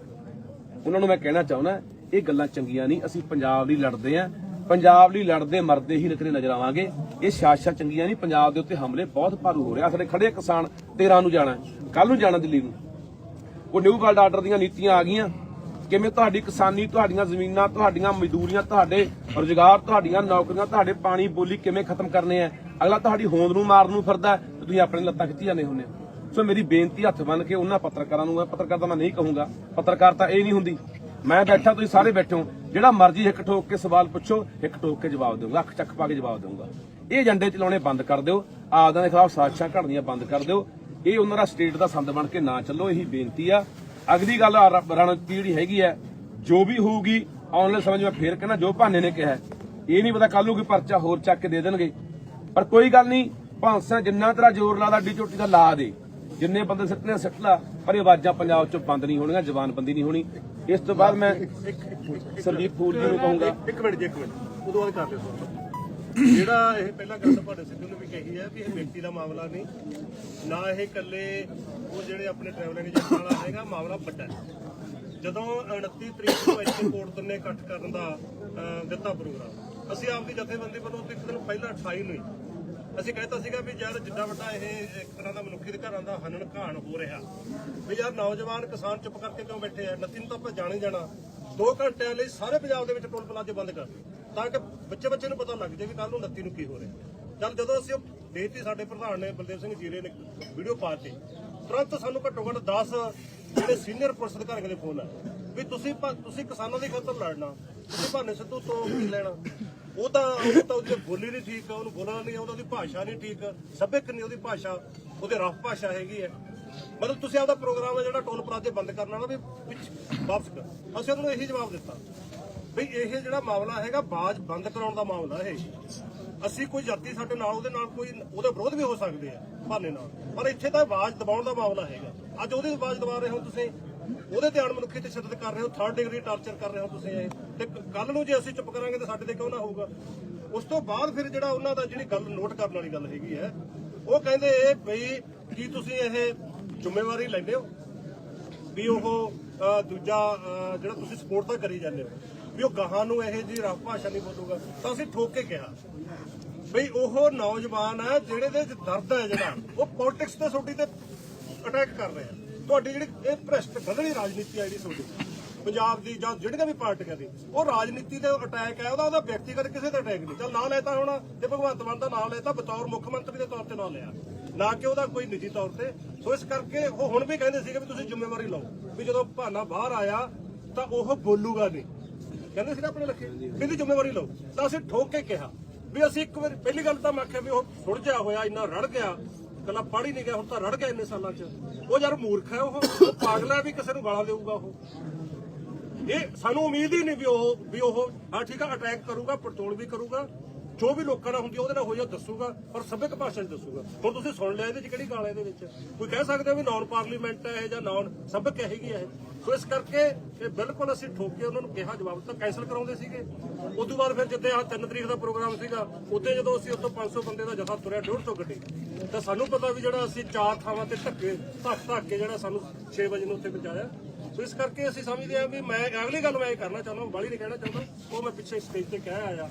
ਉਹਨਾਂ ਨੂੰ ਮੈਂ ਕਹਿਣਾ ਚਾਹੁੰਦਾ, ਇਹ ਗੱਲਾਂ ਚੰਗੀਆਂ ਨਹੀਂ। ਅਸੀਂ ਪੰਜਾਬ ਲਈ ਲੜਦੇ ਆਂ ਪੰਜਾਬ ਲਈ ਲੜਦੇ, ਮਰਦੇ ਹੀ ਨਿਕਲੇ ਨਜ਼ਰ ਆਵਾਂਗੇ। ਇਹ ਸ਼ਾਸਾ ਚੰਗੀਆਂ ਨਹੀਂ। ਪੰਜਾਬ ਦੇ ਉੱਤੇ ਹਮਲੇ ਬਹੁਤ ਭਾਰੂ ਹੋ ਰਿਹਾ। ਸਾਡੇ ਖੜੇ ਕਿਸਾਨ 13 ਨੂੰ ਜਾਣਾ ਕੱਲ ਨੂੰ ਜਾਣਾ ਦਿੱਲੀ ਨੂੰ। ਉਹ ਨਿਊ ਗਲਡ ਆਰਡਰ ਦੀਆਂ ਨੀਤੀਆਂ ਆ ਗਈਆਂ। ਕਿਵੇਂ ਤੁਹਾਡੀ ਕਿਸਾਨੀ, ਤੁਹਾਡੀਆਂ ਜ਼ਮੀਨਾਂ, ਤੁਹਾਡੀਆਂ ਮਜ਼ਦੂਰੀਆਂ, ਤੁਹਾਡੇ ਰੁਜ਼ਗਾਰ, ਤੁਹਾਡੀਆਂ ਨੌਕਰੀਆਂ, ਤੁਹਾਡੇ ਪਾਣੀ ਬੋਲੀ ਕਿਵੇਂ ਖਤਮ ਕਰਨੇ ਆ? ਅਗਲਾ ਤੁਹਾਡੀ ਹੋਂਦ ਨੂੰ ਮਾਰਨ ਨੂੰ ਫਿਰਦਾ ਤੁਸੀਂ ਆਪਣੇ ਲੱਤਾਂ ਖਿੱਚੀ ਜਾਂਦੇ ਹੁੰਦੇ ਸੋ ਮੇਰੀ ਬੇਨਤੀ ਹੱਥ ਬੰਨ ਕੇ ਉਹਨਾਂ ਪੱਤਰਕਾਰਾਂ ਨੂੰ, ਮੈਂ ਪੱਤਰਕਾਰ ਤਾਂ ਮੈਂ ਨਹੀਂ ਕਹੂੰਗਾ ਪੱਤਰਕਾਰਤਾ ਇਹ ਨਹੀਂ ਹੁੰਦੀ। ਮੈਂ ਬੈਠਾ, ਤੁਸੀਂ ਸਾਰੇ ਬੈਠੇ ਹੋ। ਜਿਹੜਾ ਮਰਜ਼ੀ ਇੱਕ ਠੋਕ ਕੇ ਸਵਾਲ ਪੁੱਛੋ ਹਿੱਕ ਠੋਕ ਕੇ ਜਵਾਬ ਦੇਵਾਂਗਾ ਅੱਖ ਚੱਕ ਪਾ ਕੇ ਜਵਾਬ ਦੇਵਾਂਗਾ ਇਹ ਏਜੰਡੇ ਚਲਾਉਣੇ ਬੰਦ ਕਰ ਦਿਓ, ਆਪਦਾਂ ਦੇ ਖਿਲਾਫ ਸਾਜ਼ਿਸ਼ਾਂ ਘੜਨੀਆਂ ਬੰਦ ਕਰ ਦਿਓ। ਇਹ ਉਹਨਾਂ ਦਾ ਸਟੇਟ ਦਾ ਸੰਦ ਬਣ ਕੇ ਨਾ ਚੱਲੋ, ਇਹੀ ਬੇਨਤੀ ਆ। ਅਗਲੀ ਗੱਲ ਰਣਨੀਤੀ ਜਿਹੜੀ ਹੈਗੀ ਹੈ ਜੋ ਵੀ ਹੋਊਗੀ ਆਨਲਾਈਨ ਸਮਝ ਮੈਂ ਫੇਰ ਕਹਿੰਦਾ ਜੋ ਭਾਨੇ ਨੇ ਕਿਹਾ। ਇਹ ਨਹੀਂ ਪਤਾ ਕੱਲ ਨੂੰ ਕੋਈ ਪਰਚਾ ਹੋਰ ਚੱਕ ਕੇ ਦੇ ਦੇਣਗੇ। ਪਰ ਕੋਈ ਗੱਲ ਨਹੀਂ ਭਾਂਸਾਂ ਜਿੰਨਾ ਤੇਰਾ ਜ਼ੋਰ ਲਾਦਾ ਡੀ ਚੋਟੀ ਦਾ ਲਾ ਦੇ। ਜਿੰਨੇ ਬੰਦੇ ਸਿੱਟਨੇ ਸਿੱਟ ਲਾ ਪਰ ਇਹ ਆਵਾਜ਼ਾਂ ਪੰਜਾਬ ਚੋਂ ਬੰਦ ਨਹੀਂ ਹੋਣੀਆਂ ਜ਼ਬਾਨਬੰਦੀ ਨਹੀਂ ਹੋਣੀ। ਇਸ ਤੋਂ ਬਾਅਦ ਮੈਂ ਸਰਜੀਤ ਫੂਲ ਜੀ ਨੂੰ ਕਹੂੰਗਾ। ਇੱਕ ਮਿੰਟ ਜੀ ਇੱਕ ਮਿੰਟ। ਉਦੋਂ ਬਾਅਦ ਕਰਦੇ ਸੋ ਜਿਹੜਾ ਇਹ ਪਹਿਲਾਂ ਗੱਲ ਤੁਹਾਡੇ ਸਿੱਧੂ ਨੂੰ ਵੀ ਕਹੀ ਹੈ ਵੀ ਇਹ ਵਿਅਕਤੀ ਦਾ ਮਾਮਲਾ ਨਹੀਂ, ਨਾ ਇਹ ਇਕੱਲੇ ਉਹ ਜਿਹੜੇ ਆਪਣੇ ਟਰੈਵਲਿੰਗ ਏਜੰਟ ਵਾਲਾ ਹੈਗਾ, ਮਾਮਲਾ ਵੱਡਾ ਹੈ। ਜਦੋਂ 29 ਤਰੀਕ ਨੂੰ ਇੱਥੇ ਕੋਰਟ ਨੇ ਇਕੱਠ ਕਰਨ ਦਾ ਦਿੱਤਾ ਪ੍ਰੋਗਰਾਮ, ਅਸੀਂ ਆਪਦੀ ਜਥੇਬੰਦੀ ਵੱਲੋਂ ਇੱਕ ਦਿਨ ਪਹਿਲਾਂ 28 ਨੂੰ ਹੀ ਅਸੀਂ ਕਹਿਤਾ ਸੀਗਾ ਵੀ ਯਾਰ ਜਿੱਦਾਂ ਵੱਡਾ ਇਹ ਇੱਕ ਤਰ੍ਹਾਂ ਦਾ ਮਨੁੱਖੀ ਅਧਿਕਾਰਾਂ ਦਾ ਹਨਨ ਘਾਣ ਹੋ ਰਿਹਾ, ਵੀ ਯਾਰ ਨੌਜਵਾਨ ਕਿਸਾਨ ਚੁੱਪ ਕਰਕੇ ਕਿਉਂ ਬੈਠੇ ਆ? ਨਤੀਨ ਤਾਂ ਆਪਾਂ ਜਾਣੇ ਜਾਣਾ। 2 ਘੰਟਿਆਂ ਲਈ ਸਾਰੇ ਪੰਜਾਬ ਦੇ ਵਿੱਚ ਟੋਲ ਪਲਾਜ਼ੇ ਬੰਦ ਕਰ ਦਿੱਤੇ। ਤਾਂ ਕਿ ਬੱਚੇ ਬੱਚੇ ਨੂੰ ਪਤਾ ਲੱਗ ਜਾਵੇ ਵੀ ਕੱਲ ਨੂੰ 29 ਨੂੰ ਕੀ ਹੋ ਰਿਹਾ। ਚੱਲ ਜਦੋਂ ਅਸੀਂ ਉਹ ਦੇਤੀ ਸਾਡੇ ਪ੍ਰਧਾਨ ਨੇ, ਬਲਦੇਵ ਸਿੰਘ ਜੀਰੇ ਨੇ ਵੀਡੀਓ ਪਾਤੀ ਤੁਰੰਤ ਸਾਨੂੰ ਘੱਟੋ ਘੱਟ 10 ਜਿਹੜੇ ਸੀਨੀਅਰ ਪੁਲਿਸ ਅਧਿਕਾਰੀਆਂ ਦੇ ਫੋਨ ਆਏ ਵੀ ਤੁਸੀਂ ਤੁਸੀਂ ਕਿਸਾਨਾਂ ਦੀ ਖਾਤਰ ਲੜਨਾ, ਤੁਸੀਂ ਭਾਨੇ ਸਿੱਧੂ ਤੋਂ ਕੀ ਲੈਣਾ? ਉਹ ਤਾਂ ਉਹ ਤਾਂ ਉਹਦੀ ਬੋਲੀ ਨਹੀਂ ਠੀਕ, ਉਹਨੂੰ ਬੋਲਣਾ ਨਹੀਂ ਆਉਂਦਾ ਉਹਦੀ ਭਾਸ਼ਾ ਨਹੀਂ ਠੀਕ ਸੱਭਿਅਕ ਨਹੀਂ ਉਹਦੀ ਭਾਸ਼ਾ, ਉਹਦੇ ਰਫ ਭਾਸ਼ਾ ਹੈਗੀ ਹੈ। ਮਤਲਬ ਤੁਸੀਂ ਆਪਦਾ ਪ੍ਰੋਗਰਾਮ ਹੈ ਜਿਹੜਾ ਟੋਲ ਪਲਾਜ਼ੇ ਬੰਦ ਕਰਨ ਵਾਲਾ ਵੀ ਵਾਪਸ ਕਰ। ਅਸੀਂ ਉਹਨੂੰ ਇਹੀ ਜਵਾਬ ਦਿੱਤਾ। ਬਈ ਇਹ ਜਿਹੜਾ ਮਾਮਲਾ ਹੈਗਾ, ਬਾਜ ਬੰਦ ਕਰਾਉਣ ਦਾ ਮਾਮਲਾ ਇਹ। ਅਸੀਂ ਕੋਈ ਜਾਤੀ ਸਾਡੇ ਨਾਲ, ਉਹਦੇ ਨਾਲ ਕੋਈ, ਉਹਦੇ ਵਿਰੋਧ ਵੀ ਹੋ ਸਕਦੇ ਆ, ਭਾਨੇ ਨਾਲ। ਪਰ ਇੱਥੇ ਤਾਂ ਆਵਾਜ਼ ਦਬਾਉਣ ਦਾ ਮਾਮਲਾ ਹੈਗਾ। ਅੱਜ ਉਹਦੀ ਆਵਾਜ਼ ਦਬਾ ਰਹੇ ਹੋ ਤੁਸੀਂ। ਉਹਦੇ ਧਿਆਨ ਮਨੁੱਖੀ ਤੇ ਸ਼ਿੱਦਤ ਕਰ ਰਹੇ ਹੋ ਥਰਡ ਡਿਗਰੀ ਟਾਰਚਰ ਕਰ ਰਹੇ ਹੋ ਤੁਸੀਂ ਇਹ। ਤੇ ਕੱਲ ਨੂੰ ਜੇ ਅਸੀਂ ਚੁੱਪ ਕਰਾਂਗੇ ਤਾਂ ਸਾਡੇ ਤੇ ਕਿਉਂ ਨਾ ਹੋਊਗਾ? ਉਸ ਤੋਂ ਬਾਅਦ ਫਿਰ ਜਿਹੜਾ ਉਹਨਾਂ ਦਾ ਜਿਹੜੀ ਗੱਲ ਨੋਟ ਕਰਨ ਵਾਲੀ ਗੱਲ ਹੈਗੀ ਹੈ, ਉਹ ਕਹਿੰਦੇ ਬਈ, ਕੀ ਤੁਸੀਂ ਇਹ ਜ਼ਿੰਮੇਵਾਰੀ ਲੈਂਦੇ ਹੋ? ਵੀ ਉਹ ਦੂਜਾ ਜਿਹੜਾ ਤੁਸੀਂ ਸਪੋਰਟ ਤਾਂ ਕਰੀ ਜਾਂਦੇ ਹੋ, ਵੀ ਉਹ ਗਾਹਾਂ ਨੂੰ ਇਹ ਜੀ ਰਫ ਭਾਸ਼ਾ ਨਹੀਂ ਬੋਲੂਗਾ। ਤਾਂ ਅਸੀਂ ਠੋਕ ਕੇ ਕਿਹਾ ਬਈ ਉਹ ਨੌਜਵਾਨ ਹੈ ਜਿਹੜੇ ਦੇ ਦਰਦ ਹੈ ਜਿਹੜਾ, ਉਹ ਪੋਲਿਟਿਕਸ ਤੇ ਤੁਹਾਡੀ ਤੇ ਅਟੈਕ ਕਰ ਰਹੇ ਆ। ਤੁਹਾਡੀ ਜਿਹੜੀ ਇਹ ਭ੍ਰਿਸ਼ਟ ਗਧੜੀ ਰਾਜਨੀਤੀ ਹੈ ਜਿਹੜੀ ਤੁਹਾਡੀ, ਪੰਜਾਬ ਦੀ ਜਾਂ ਜਿਹੜੀਆਂ ਵੀ ਪਾਰਟੀਆਂ ਦੀ, ਉਹ ਰਾਜਨੀਤੀ ਤੇ ਅਟੈਕ ਹੈ ਉਹਦਾ ਉਹਦਾ ਵਿਅਕਤੀਗਤ ਕਿਸੇ ਤੇ ਅਟੈਕ ਨਹੀਂ। ਚੱਲ ਨਾਂ ਲੈਤਾ ਹੁਣ ਤੇ ਭਗਵੰਤ ਮਾਨ ਦਾ ਨਾਂ ਲੈਤਾ, ਬਤੌਰ ਮੁੱਖ ਮੰਤਰੀ ਦੇ ਤੌਰ ਤੇ ਨਾਂ ਲਿਆ। ਨਾ ਕਿ ਉਹਦਾ ਕੋਈ ਨਿੱਜੀ ਤੌਰ ਤੇ। ਸੋ ਇਸ ਕਰਕੇ ਉਹ ਹੁਣ ਵੀ ਕਹਿੰਦੇ ਸੀਗੇ ਵੀ ਤੁਸੀਂ ਜ਼ਿੰਮੇਵਾਰੀ ਲਓ। ਵੀ ਜਦੋਂ ਭਾਨਾ ਬਾਹਰ ਆਇਆ, ਤਾਂ ਉਹ ਬੋਲੂਗਾ ਨਹੀਂ। ਕਹਿੰਦੇ ਸੀ ਨਾ ਆਪਣੇ ਲੱਖੇ, ਵੀ ਜ਼ਿੰਮੇਵਾਰੀ ਲਓ। ਤਾਂ ਅਸੀਂ ਠੋਕ ਕੇ ਕਿਹਾ ਵੀ ਅਸੀਂ ਇੱਕ ਵਾਰ, ਪਹਿਲੀ ਗੱਲ ਤਾਂ ਮੈਂ ਆਖਿਆ ਵੀ ਉਹ ਸੁਲਝਿਆ ਹੋਇਆ, ਇੰਨਾ ਰੜ ਗਿਆ। ਕੱਲਾ ਪੜ ਹੀ ਨਹੀਂ ਗਿਆ, ਹੁਣ ਤਾਂ ਰੜ ਗਿਆ ਇੰਨੇ ਸਾਲਾਂ 'ਚ। ਉਹ ਯਾਰ ਮੂਰਖ ਹੈ ਉਹ। ਉਹ ਪਾਗਲ ਹੈ ਵੀ ਕਿਸੇ ਨੂੰ ਗਾਲਾਂ ਦੇਊਗਾ ਉਹ। ਇਹ ਸਾਨੂੰ ਉਮੀਦ ਹੀ ਨਹੀਂ ਵੀ ਉਹ ਵੀ ਉਹ, ਹਾਂ ਠੀਕ ਆ ਅਟੈਕ ਕਰੂਗਾ ਪੜਤੋਲ ਵੀ ਕਰੂਗਾ। ਜੋ ਵੀ ਲੋਕਾਂ ਨਾਲ ਹੁੰਦੀ ਆ, ਉਹਦੇ ਨਾਲ ਹੋਈ ਉਹ ਦੱਸੂਗਾ ਪਰ ਸੱਭਿਅਕ ਭਾਸ਼ਾ 'ਚ ਦੱਸੂਗਾ। ਹੁਣ ਤੁਸੀਂ ਸੁਣ ਲਿਆ ਇਹਦੇ 'ਚ ਕਿਹੜੀ ਗਾਲ ਹੈ ਇਹਦੇ ਵਿੱਚ? ਕੋਈ ਕਹਿ ਸਕਦੇ ਹੋ ਵੀ ਨਾਨ ਪਾਰਲੀਮੈਂਟ ਹੈ ਇਹ ਜਾਂ ਨਾਨ ਸੱਭਿਅਕ ਹੈਗੀ ਹੈ ਸੋ ਇਸ ਕਰਕੇ ਇਹ ਬਿਲਕੁਲ ਅਸੀਂ ਠੋਕ ਉਹਨਾਂ ਨੂੰ ਕਿਹਾ ਜਵਾਬ ਤਾਂ ਕੈਨਸਲ ਕਰਾਉਂਦੇ ਸੀਗੇ। ਉਸ ਤੋਂ ਬਾਅਦ ਫਿਰ ਜਿੱਦੇ ਆ 3 ਤਰੀਕ ਦਾ ਪ੍ਰੋਗਰਾਮ ਸੀਗਾ ਉੱਤੇ ਜਦੋਂ ਅਸੀਂ ਉੱਥੋਂ 500 ਬੰਦੇ ਦਾ ਜਥਾ ਤੁਰਿਆ 150 ਗੱਡੀ ਤਾਂ ਸਾਨੂੰ ਪਤਾ ਵੀ ਜਿਹੜਾ ਅਸੀਂ ਚਾਰ ਥਾਵਾਂ ਤੇ ਧੱਕੇ ਧੱਕ ਧੱਕ ਕੇ ਜਿਹੜਾ ਸਾਨੂੰ 6 ਵਜੇ ਨੂੰ ਉੱਥੇ ਪਹੁੰਚਾਇਆ। ਸੋ ਇਸ ਕਰਕੇ ਅਸੀਂ ਸਮਝਦੇ ਹਾਂ ਵੀ ਮੈਂ ਅਗਲੀ ਗੱਲ ਮੈਂ ਇਹ ਕਰਨਾ ਚਾਹੁੰਦਾ ਬਾਲੀ ਨਹੀਂ ਕਹਿਣਾ ਚਾਹੁੰਦਾ ਉਹ ਮੈਂ ਪਿੱਛੇ ਸਟੇਜ ਤੇ ਕਹਿ ਆਇਆ।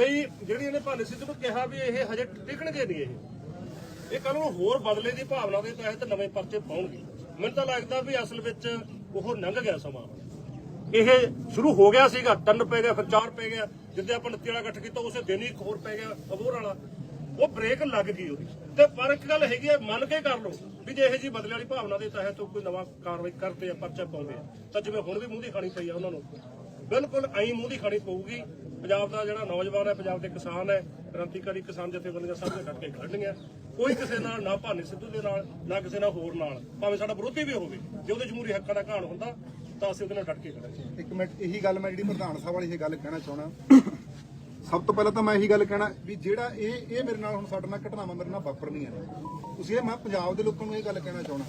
ਬਈ ਜਿਹੜੀ ਇਹਨੇ ਭਾਨੇ ਸਿੱਧੂ ਨੂੰ ਕਿਹਾ ਵੀ ਇਹ ਹਜੇ ਟਿਕਣਗੇ ਨਹੀਂ ਇਹ। ਇਹ ਕੱਲ ਹੋਰ ਬਦਲੇ ਦੀ ਭਾਵਨਾ ਦੇ ਤਹਿਤ ਨਵੇਂ ਪਰਚੇ ਪਾਉਣਗੇ। ਮੈਨੂੰ ਤਾਂ ਲੱਗਦਾ ਵੀ ਅਸਲ ਵਿੱਚ ਉਹ ਲੰਘ ਗਿਆ ਸਮਾਂ। ਇਹ ਸ਼ੁਰੂ ਹੋ ਗਿਆ ਸੀਗਾ ਤਿੰਨ ਪੈ ਗਿਆ, ਫਿਰ ਚਾਰ ਪੈ ਗਿਆ। ਜਿੱਦੇ ਆਪਾਂ 29 ਵਾਲਾ ਇਕੱਠ ਕੀਤਾ, ਉਸੇ ਦਿਨ ਹੀ ਇੱਕ ਹੋਰ ਪੈ ਗਿਆ ਅਬੋਰ ਵਾਲਾ। ਉਹ ਬ੍ਰੇਕ ਲੱਗ ਗਈ ਉਹਦੀ। ਤੇ ਪਰ ਇੱਕ ਗੱਲ ਹੈਗੀ ਹੈ ਮੰਨ ਕੇ ਕਰ ਲਓ ਵੀ ਜੇ ਇਹ ਜੀ ਬਦਲੇ ਵਾਲੀ ਭਾਵਨਾ ਦੇ ਤਹਿਤ ਕੋਈ ਨਵਾਂ ਕਾਰਵਾਈ ਕਰਦੇ ਆ, ਪਰਚਾ ਪਾਉਂਦੇ ਆ, ਤਾਂ ਜਿਵੇਂ ਹੁਣ ਵੀ ਮੂੰਹ ਦੀ ਖਾਣੀ ਪਈ ਆ ਉਹਨਾਂ ਨੂੰ। ਬਿਲਕੁਲ ਐਂ ਮੂੰਹ ਦੀ ਖਾਣੀ ਪਊਗੀ। ਪੰਜਾਬ ਦਾ ਜਿਹੜਾ ਨੌਜਵਾਨ ਹੈ, ਪੰਜਾਬ ਦੇ ਕਿਸਾਨ ਹੈ, ਕ੍ਰਾਂਤੀਕਾਰੀ ਕਿਸਾਨ ਜਥੇਬੰਦੀਆਂ ਸਭ ਦੇ ਡਟ ਕੇ ਖੜਨਗੀਆਂ ਕੋਈ ਕਿਸੇ ਨਾਲ ਨਾ ਭਾਨੇ ਸਿੱਧੂ ਦੇ ਨਾਲ, ਨਾ ਕਿਸੇ ਨਾਲ ਹੋਰ ਨਾਲ, ਭਾਵੇਂ ਸਾਡਾ ਵਿਰੋਧੀ ਵੀ ਹੋਵੇ, ਜੇ ਉਹਦੇ ਜਮਹੂਰੀ ਹੱਕਾਂ ਦਾ ਘਾਣ ਹੁੰਦਾ, ਤਾਂ ਅਸੀਂ ਉਹਦੇ ਨਾਲ ਡਟ ਕੇ ਖੜਾਂਗੇ ਇੱਕ ਮਿੰਟ, ਇਹੀ ਗੱਲ ਮੈਂ ਜਿਹੜੀ ਪ੍ਰਧਾਨ ਸਾਹਿਬ ਵਾਲੀ ਇਹ ਗੱਲ ਕਹਿਣਾ ਚਾਹਣਾ ਸਭ ਤੋਂ ਪਹਿਲਾਂ ਤਾਂ ਮੈਂ ਇਹੀ ਗੱਲ ਕਹਿਣਾ ਵੀ ਜਿਹੜਾ ਇਹ ਇਹ ਮੇਰੇ ਨਾਲ ਹੁਣ ਸਾਡੇ ਨਾਲ ਘਟਨਾਵਾਂ ਮੇਰੇ ਨਾਲ ਵਾਪਰਨੀਆਂ ਨੇ। ਤੁਸੀਂ ਇਹ ਮੈਂ ਪੰਜਾਬ ਦੇ ਲੋਕਾਂ ਨੂੰ ਇਹ ਗੱਲ ਕਹਿਣਾ ਚਾਹਣਾ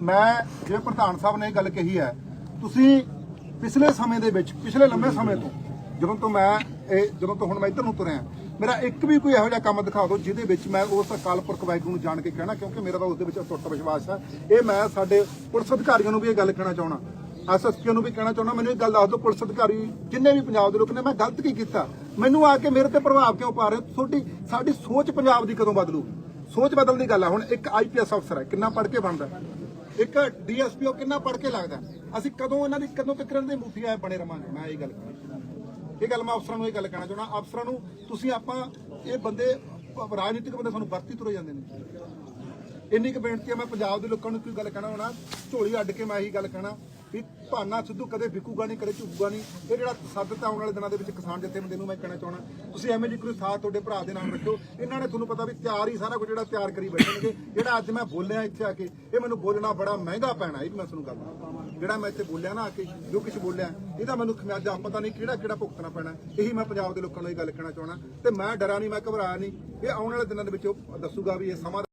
ਮੈਂ, ਜਿਵੇਂ ਪ੍ਰਧਾਨ ਸਾਹਿਬ ਨੇ ਇਹ ਗੱਲ ਕਹੀ ਹੈ, ਤੁਸੀਂ ਪਿਛਲੇ ਸਮੇਂ ਦੇ ਵਿੱਚ, ਪਿਛਲੇ ਲੰਮੇ ਸਮੇਂ ਤੋਂ, ਜਦੋਂ ਤੋਂ ਮੈਂ ਇਹ, ਜਦੋਂ ਤੋਂ ਹੁਣ ਮੈਂ ਇੱਧਰ ਨੂੰ ਤੁਰਿਆ, ਮੇਰਾ ਇੱਕ ਵੀ ਕੋਈ ਇਹੋ ਜਿਹਾ ਕੰਮ ਦਿਖਾ ਦਿਓ ਜਿਹਦੇ ਵਿੱਚ ਮੈਂ ਉਸ ਅਕਾਲ ਪੁਰਖ ਵਾਹਿਗੁਰੂ ਨੂੰ ਜਾਣ ਕੇ ਕਹਿਣਾ, ਕਿਉਂਕਿ ਮੇਰਾ ਤਾਂ ਉਸ ਦੇ ਵਿੱਚ ਅਟੁੱਟ ਵਿਸ਼ਵਾਸ ਹੈ। ਇਹ ਮੈਂ ਸਾਡੇ ਪੁਲਿਸ ਅਧਿਕਾਰੀਆਂ ਨੂੰ ਵੀ ਇਹ ਗੱਲ ਕਹਿਣਾ ਚਾਹਣਾ ਐਸਐਸਪੀ ਨੂੰ ਵੀ ਕਹਿਣਾ ਚਾਹੁੰਦਾ, ਮੈਨੂੰ ਇਹ ਗੱਲ ਦੱਸ ਦਿਓ, ਪੁਲਿਸ ਅਧਿਕਾਰੀ ਜਿੰਨੇ ਵੀ ਪੰਜਾਬ ਦੇ ਲੋਕ ਨੇ, ਮੈਂ ਗਲਤ ਕੀ ਕੀਤਾ? ਮੈਨੂੰ ਆ ਕੇ ਮੇਰੇ ਤੇ ਪ੍ਰਭਾਵ ਕਿਉਂ ਪਾ ਰਹੇ ਤੁਹਾਡੀ, ਸਾਡੀ ਸੋਚ ਪੰਜਾਬ ਦੀ ਕਦੋਂ ਬਦਲੂ? ਸੋਚ ਬਦਲਣ ਦੀ ਗੱਲ ਆ ਹੁਣ ਇੱਕ ਆਈਪੀਐਸ ਅਫਸਰ ਹੈ, ਕਿੰਨਾ ਪੜ੍ਹ ਕੇ ਬਣਦਾ ਇੱਕ ਡੀਐਸਪੀ ਉਹ ਕਿੰਨਾ ਪੜ੍ਹ ਕੇ ਲੱਗਦਾ? ਅਸੀਂ ਕਦੋਂ ਇਹਨਾਂ ਦੀ ਕਦੋਂ ਤੱਕ ਇਹਨਾਂ ਦੇ ਮੁਖੀਆ ਬਣੇ ਰਵਾਂਗੇ? ਮੈਂ ਇਹ ਗੱਲ ਇਹ ਗੱਲ ਮੈਂ ਅਫਸਰਾਂ ਨੂੰ ਇਹ ਗੱਲ ਕਹਿਣਾ ਚਾਹੁੰਦਾ। ਅਫਸਰਾਂ ਨੂੰ ਤੁਸੀਂ ਆਪਾਂ ਇਹ ਬੰਦੇ, ਰਾਜਨੀਤਿਕ ਬੰਦੇ ਸਾਨੂੰ ਵਰਤੀ ਤੁਰੇ ਜਾਂਦੇ ਨੇ। ਇੰਨੀ ਕੁ ਬੇਨਤੀ ਹੈ ਮੈਂ ਪੰਜਾਬ ਦੇ ਲੋਕਾਂ ਨੂੰ ਕੋਈ ਗੱਲ ਕਹਿਣਾ ਹੋਣਾ, ਝੋਲੀ ਅੱਡ ਕੇ ਮੈਂ ਇਹੀ ਗੱਲ ਕਹਿਣਾ। ਵੀ ਭਾਨਾ ਸਿੱਧੂ ਕਦੇ ਵਿਕੂਗਾ ਨਹੀਂ, ਕਦੇ ਝੁਕੂਗਾ ਨਹੀਂ। ਇਹ ਜਿਹੜਾ ਤਸੱਦਦ ਆਉਣ ਵਾਲੇ ਦਿਨਾਂ ਦੇ ਵਿੱਚ ਕਿਸਾਨ ਜਥੇਬੰਦੀ ਨੂੰ ਮੈਂ ਕਹਿਣਾ ਚਾਹਣਾ ਤੁਸੀਂ ਐਵੇਂ ਜੀ ਕੋਈ ਸਾਥ ਤੁਹਾਡੇ ਭਰਾ ਦੇ ਨਾਲ ਰੱਖਿਓ। ਇਹਨਾਂ ਨੇ ਤੁਹਾਨੂੰ ਪਤਾ ਵੀ ਤਿਆਰ ਹੀ ਸਾਰਾ ਕੁਝ ਜਿਹੜਾ ਤਿਆਰ ਕਰੀ ਬੈਠਣਗੇ ਜਿਹੜਾ ਅੱਜ ਮੈਂ ਬੋਲਿਆ ਇੱਥੇ ਆ ਕੇ, ਇਹ ਮੈਨੂੰ ਬੋਲਣਾ ਬੜਾ ਮਹਿੰਗਾ ਪੈਣਾ, ਇਹ ਵੀ ਮੈਂ ਤੁਹਾਨੂੰ ਗੱਲ ਦੱਸਾਂ। ਜਿਹੜਾ ਮੈਂ ਇੱਥੇ ਬੋਲਿਆ ਨਾ ਆ ਕੇ, ਜੋ ਕੁਝ ਬੋਲਿਆ, ਇਹਦਾ ਮੈਨੂੰ ਖਮਿਆਜਾ ਪਤਾ ਨਹੀਂ ਕਿਹੜਾ ਕਿਹੜਾ ਭੁਗਤਣਾ ਪੈਣਾ। ਇਹੀ ਮੈਂ ਪੰਜਾਬ ਦੇ ਲੋਕਾਂ ਨੂੰ ਇਹ ਗੱਲ ਕਹਿਣਾ ਚਾਹਣਾ ਤੇ ਮੈਂ ਡਰਾਂ ਨਹੀਂ, ਮੈਂ ਘਬਰਾਇਆ ਨਹੀਂ। ਇਹ ਆਉਣ ਵਾਲੇ ਦਿਨਾਂ ਦੇ ਵਿੱਚ ਉਹ ਦੱਸੂਗਾ ਵੀ ਇਹ ਸਮਾਂ